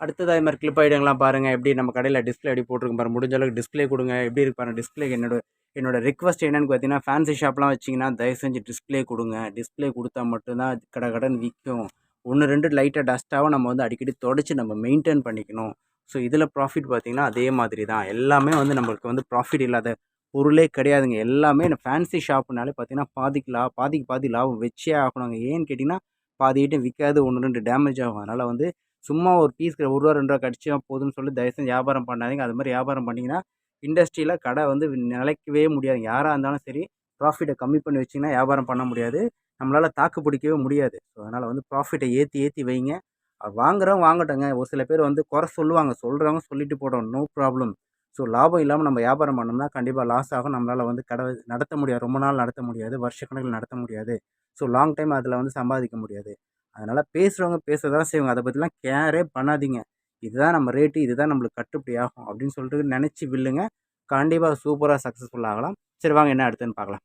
S1: அடுத்ததாக மாதிரி கிளிப் ஐட்டங்கள்லாம் பாருங்கள் எப்படி நம்ம கடையில் டிஸ்ப்ளே எப்படி போட்டிருக்கும் பாருங்கள் முடிஞ்ச அளவுக்கு டிஸ்ப்ளே கொடுங்க. எப்படி இருக்கு பாருங்க. டிஸ்ப்ளே என்னோட என்னோட ரிக்வஸ்ட் என்னென்னு பார்த்தீங்கன்னா ஃபேன்சி ஷாப்லாம் வச்சிங்கன்னா தயவு செஞ்சு டிஸ்ப்ளே கொடுங்க. டிஸ்ப்ளே கொடுத்தா மட்டும்தான் கடை கடன் விற்கும் ஒன்று ரெண்டு லைட்டாக டஸ்ட்டாகவும் நம்ம வந்து அடிக்கடி தொடச்சி நம்ம மெயின்டைன் பண்ணிக்கணும். ஸோ இதில் ப்ராஃபிட் பார்த்தீங்கன்னா அதே மாதிரி தான் எல்லாமே வந்து நம்மளுக்கு வந்து ப்ராஃபிட் இல்லாத பொருளே கிடையாதுங்க. எல்லாமே ஃபேன்சி ஷாப்புனாலே பார்த்தீங்கன்னா பாதிக்கு லா பாதிக்கு பாதி லாபம் வச்சே ஆகணுங்க. ஏன்னு கேட்டிங்கன்னா பாதி ஐட்டம் விற்காது ஒன்று ரெண்டு டேமேஜ் ஆகும். அதனால் வந்து சும்மா ஒரு பீஸ்க்கு ஒரு ரூபா ரெண்டு ரூபா கடிச்சா போதும்னு சொல்லி தயவு செஞ்சு வியாபாரம் பண்ணாதீங்க. அது மாதிரி வியாபாரம் பண்ணிங்கன்னா இண்டஸ்ட்ரியில் கடை வந்து நிலைக்கவே முடியாது. யாராக இருந்தாலும் சரி ப்ராஃபிட்டை கம்மி பண்ணி வச்சிங்கன்னா வியாபாரம் பண்ண முடியாது. நம்மளால் தாக்கு பிடிக்கவே முடியாது. ஸோ அதனால் வந்து ப்ராஃபிட்டை ஏற்றி ஏற்றி வைங்க. அது வாங்குறவங்க வாங்கட்டோங்க. ஒரு சில பேர் வந்து குறை சொல்லுவாங்க. சொல்கிறவங்க சொல்லிட்டு போட்டோம் நோ ப்ராப்ளம் ஸோ லாபம் இல்லாமல் நம்ம வியாபாரம் பண்ணோம்னா கண்டிப்பாக லாஸ் ஆகும். நம்மளால் வந்து கடை நடத்த முடியாது. ரொம்ப நாள் நடத்த முடியாது. வருஷக்கணக்கில் நடத்த முடியாது. ஸோ லாங் டைம் அதில் வந்து சம்பாதிக்க முடியாது. அதனால் பேசுகிறவங்க பேச தான் செய்வாங்க. அதை பற்றிலாம் கேரே பண்ணாதீங்க. இதுதான் நம்ம ரேட்டு இதுதான் நம்மளுக்கு கட்டுப்படி ஆகும் அப்படின்னு சொல்லிட்டு நினச்சி வில்லுங்க. கண்டிப்பாக சூப்பராக சக்ஸஸ்ஃபுல் ஆகலாம். சரி வாங்க என்ன அடுத்துன்னு பார்க்கலாம்.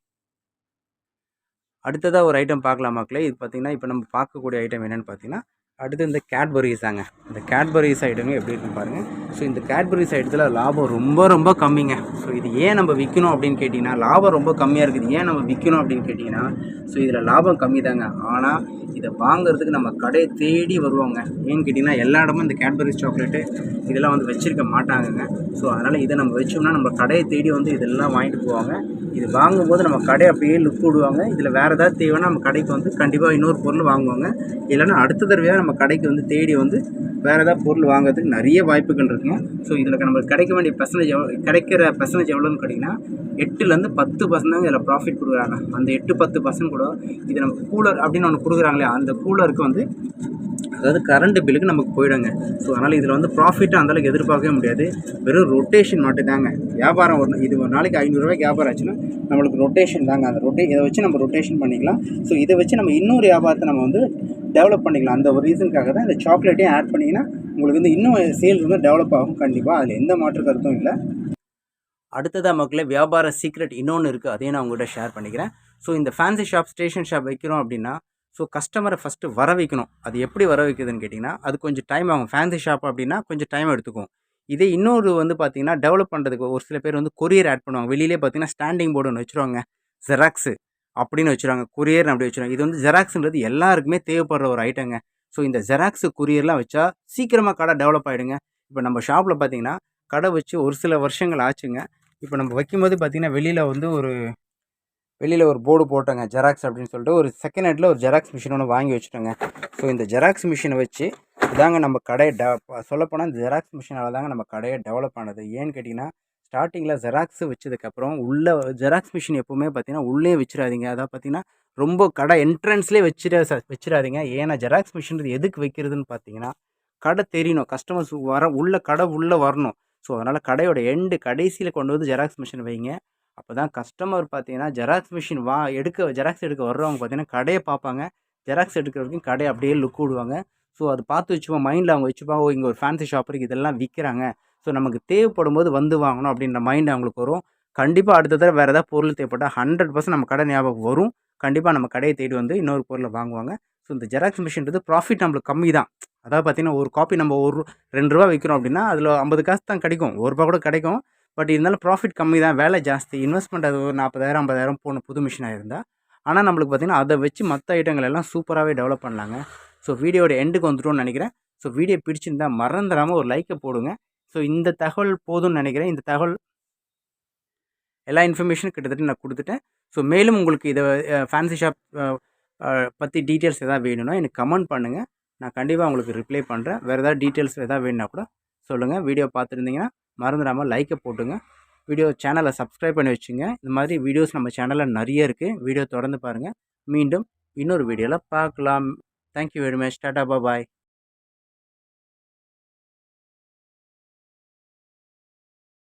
S1: அடுத்ததாக ஒரு ஐட்டம் பார்க்கலாம் மக்களே? இது பார்த்திங்கன்னா இப்போ நம்ம பார்க்கக்கூடிய ஐட்டம் என்னென்னு பார்த்தீங்கன்னா அடுத்து இந்த கேட்பரிஸ் தாங்க. இந்த கேட்பரிஸ் ஐட்டமே எப்படி இருக்குன்னு பாருங்கள் ஸோ இந்த கேட்பரிஸ் ஐட்டத்தில் லாபம் ரொம்ப ரொம்ப கம்மிங்க. ஸோ இது ஏன் நம்ம விற்கணும் அப்படின்னு கேட்டிங்கன்னா லாபம் ரொம்ப கம்மியாக இருக்குது. ஏன் நம்ம விற்கணும் அப்படின்னு கேட்டிங்கன்னா ஸோ இதில் லாபம் கம்மி தாங்க ஆனால் இதை வாங்குறதுக்கு நம்ம கடையை தேடி வருவாங்க. ஏன்னு கேட்டிங்கன்னா எல்லா இடமும் இந்த கேட்பரிஸ் சாக்லேட்டு இதெல்லாம் வந்து வச்சுருக்க மாட்டாங்கங்க. ஸோ அதனால் இதை நம்ம வச்சோம்னா நம்ம கடையை தேடி வந்து இதெல்லாம் வாங்கிட்டு போவாங்க. இது வாங்கும்போது நம்ம கடை அப்படியே லுக் விடுவாங்க இதில் வேறு ஏதாவது தேவைன்னா நம்ம கடைக்கு வந்து கண்டிப்பாக இன்னொரு பொருள் வாங்குவாங்க. இல்லைன்னா அடுத்த தடவையாக நம்ம கடைக்கு வந்து தேடி வந்து வேறு ஏதாவது பொருள் வாங்குறதுக்கு நிறைய வாய்ப்புகள் இருக்கும் ஸோ இதில் நம்மளுக்கு கிடைக்க வேண்டிய பர்சன்டேஜ் எவ்வளோ கிடைக்கிற பர்சன்டேஜ் எவ்வளோன்னு கேட்டிங்கன்னா எட்டுலேருந்து பத்து பர்சன்ட் தாங்க இதில் ப்ராஃபிட் கொடுக்குறாங்க. அந்த எட்டு பத்து பர்சன்ட் கூட இது நம்ம கூலர் அப்படின்னு ஒன்று கொடுக்குறாங்களே அந்த கூலருக்கு வந்து அதாவது கரண்ட் பில்லுக்கு நமக்கு போயிடுங்க. ஸோ அதனால் இதில் வந்து ப்ராஃபிட்டு அந்தளவுக்கு எதிர்பார்க்கவே முடியாது. வெறும் ரொட்டேஷன் மட்டும்தாங்க. வியாபாரம் ஒரு இது ஒரு நாளைக்கு ஐநூறுரூவாய்க்கு வியாபாரம் ஆச்சுன்னா நம்மளுக்கு ரொட்டேஷன் தாங்க. அந்த ரொட்டே இதை வச்சு நம்ம ரொட்டேஷன் பண்ணிக்கலாம். ஸோ இதை வச்சு நம்ம இன்னொரு வியாபாரத்தை நம்ம வந்து டெவலப் பண்ணிக்கலாம். அந்த ஒரு ரீசனுக்காக தான் இந்த சாக்லேட்டையும் ஆட் பண்ணிங்கன்னா உங்களுக்கு வந்து இன்னும் சேல்ஸ் வந்து டெவலப் ஆகும். கண்டிப்பாக அதில் எந்த மாற்று கருத்தும் இல்லை. அடுத்ததாக மக்களே வியாபார சீக்ரெட் இன்னொன்று இருக்குது அதையும் நான் உங்கள்கிட்ட ஷேர் பண்ணிக்கிறேன். ஸோ இந்த ஃபேன்சி ஷாப் ஸ்டேஷன் ஷாப் வைக்கிறோம் அப்படின்னா ஸோ கஸ்டமரை ஃபஸ்ட்டு வர வைக்கணும். அது எப்படி வர வைக்குதுன்னு கேட்டிங்கன்னா அது கொஞ்சம் டைம் ஆகும். ஃபேன்சி ஷாப் அப்படின்னா கொஞ்சம் டைம் எடுத்துக்கும். இதே இன்னொரு வந்து பார்த்திங்கன்னா டெவலப் பண்ணுறதுக்கு ஒரு சில பேர் வந்து கொரியர் ஆட் பண்ணுவாங்க. வெளியிலே பார்த்தீங்கன்னா ஸ்டாண்டிங் போர்டு ஒன்று வச்சுருவாங்க. ஜெராக்ஸு அப்படின்னு வச்சுருவாங்க. கொரியர்னு அப்படி வச்சுருவாங்க. இது வந்து ஜெராக்ஸுன்றது எல்லாருக்குமே தேவைப்படுற ஒரு ஐட்டங்க ஸோ இந்த ஜெராக்ஸு கொரியர்லாம் வச்சா சீக்கிரமாக கடை டெவலப் ஆகிடுங்க இப்போ நம்ம ஷாப்பில் பார்த்தீங்கன்னா கடை வச்சு ஒரு சில வருஷங்கள் ஆச்சுங்க. இப்போ நம்ம வைக்கும்போது பார்த்திங்கன்னா வெளியில் வந்து ஒரு வெளியில் ஒரு போர்டு போட்டோங்க ஜெராக்ஸ் அப்படின்னு சொல்லிட்டு. ஒரு செகண்ட் ஹேண்டில் ஒரு ஜெராக்ஸ் மிஷின் ஒன்று வாங்கி வச்சுட்டோங்க. ஸோ இந்த ஜெராக்ஸ் மிஷினை வச்சு இதாங்க நம்ம கடையை டெ சொல்லப்போனால் இந்த ஜெராக்ஸ் மிஷினால் தாங்க நம்ம கடையை டெவலப் ஆனது. ஏன்னு கேட்டிங்கன்னா ஸ்டார்டிங்கில் ஜெராக்ஸ் வச்சதுக்கப்புறம் உள்ள ஜெராக்ஸ் மிஷின் எப்போவுமே பார்த்தீங்கன்னா உள்ளே வச்சிடாதீங்க அதாவது பார்த்தீங்கன்னா ரொம்ப கடை என்ட்ரன்ஸ்லேயே வச்சிட வச்சிடாதீங்க ஏன்னா ஜெராக்ஸ் மிஷின் எதுக்கு வைக்கிறதுன்னு பார்த்தீங்கன்னா கடை தெரியணும். கஸ்டமர்ஸ் வர உள்ள கடை உள்ளே வரணும். ஸோ அதனால் கடையோட எண்டு கடைசியில் கொண்டு வந்து ஜெராக்ஸ் மிஷின் வைங்க. அப்போ தான் கஸ்டமர் பார்த்தீங்கன்னா ஜெராக்ஸ் மிஷின் வா எடுக்க ஜெராக்ஸ் எடுக்க வர்றவங்க பார்த்தீங்கன்னா கடையை பார்ப்பாங்க ஜெராக்ஸ் எடுக்கிற வரைக்கும் கடையை அப்படியே லுக் விடுவாங்க ஸோ அதை பார்த்து வச்சுப்போம். மைண்டில் அவங்க வச்சுப்பாங்க. ஓ இங்கே ஒரு ஃபேன்சி ஷாப் இருக்குது இதெல்லாம் விற்கிறாங்க ஸோ நமக்கு தேவைப்படும் போது வந்து வாங்கணும் அப்படின்ற மைண்ட் அவங்களுக்கு வரும். கண்டிப்பாக அடுத்த தடவை வேறு ஏதாவது பொருள் தேவைப்பட்டால் ஹண்ட்ரட் பர்சன்ட் நம்ம கடை ஞாபகம் வரும். கண்டிப்பாக நம்ம கடையை தேடி வந்து இன்னொரு பொருளை வாங்குவாங்க. ஸோ இந்த ஜெராக்ஸ் மிஷின்றது ப்ராஃபிட் நம்மளுக்கு கம்மி தான். அதாவது பார்த்திங்கன்னா ஒரு காப்பி நம்ம ஒரு ரெண்டு ரூபா விற்கிறோம் அப்படின்னா அதில் ஐம்பது காசு தான் கிடைக்கும். ஒரு ரூபா கூட கிடைக்கும். பட் இருந்தாலும் ப்ராஃபிட் கம்மி தான். வேலை ஜாஸ்தி. இன்வெஸ்ட்மெண்ட் அது ஒரு நாற்பதாயிரம் ஐம்பதாயிரம் போன புது மிஷினாக இருந்தால் ஆனால் நம்மளுக்கு பார்த்திங்கன்னா அதை வச்சு மற்ற ஐட்டங்கள் எல்லாம் சூப்பராகவே டெவலப் பண்ணலாங்க. ஸோ வீடியோட எண்டுக்கு வந்துட்டோம்னு நினைக்கிறேன். ஸோ வீடியோ பிடிச்சிருந்தால் மறந்துடாமல் ஒரு லைக்கை போடுங்க. ஸோ இந்த தகவல் போதும்னு நினைக்கிறேன். இந்த தகவல் எல்லா இன்ஃபர்மேஷனும் கிட்டத்தட்ட நான் கொடுத்துட்டேன். ஸோ மேலும் உங்களுக்கு இதை ஃபேன்சி ஷாப் பற்றி டீட்டெயில்ஸ் எதாவது வேணும்னா எனக்கு கமெண்ட் பண்ணுங்கள் நான் கண்டிப்பாக உங்களுக்கு ரிப்ளை பண்ணுறேன் வேறு ஏதாவது டீட்டெயில்ஸ் எதாவது வேணும்னா கூட சொல்லுங்கள் வீடியோ பார்த்துருந்தீங்கன்னா மறந்துடாமல் லைக்கை போட்டுங்க. வீடியோ சேனலை சப்ஸ்கிரைப் பண்ணி வச்சுங்க. இந்த மாதிரி வீடியோஸ் நம்ம சேனலில் நிறைய இருக்குது வீடியோ தொடர்ந்து பாருங்கள் மீண்டும் இன்னொரு வீடியோவில் பார்க்கலாம். Thank you very much tata bye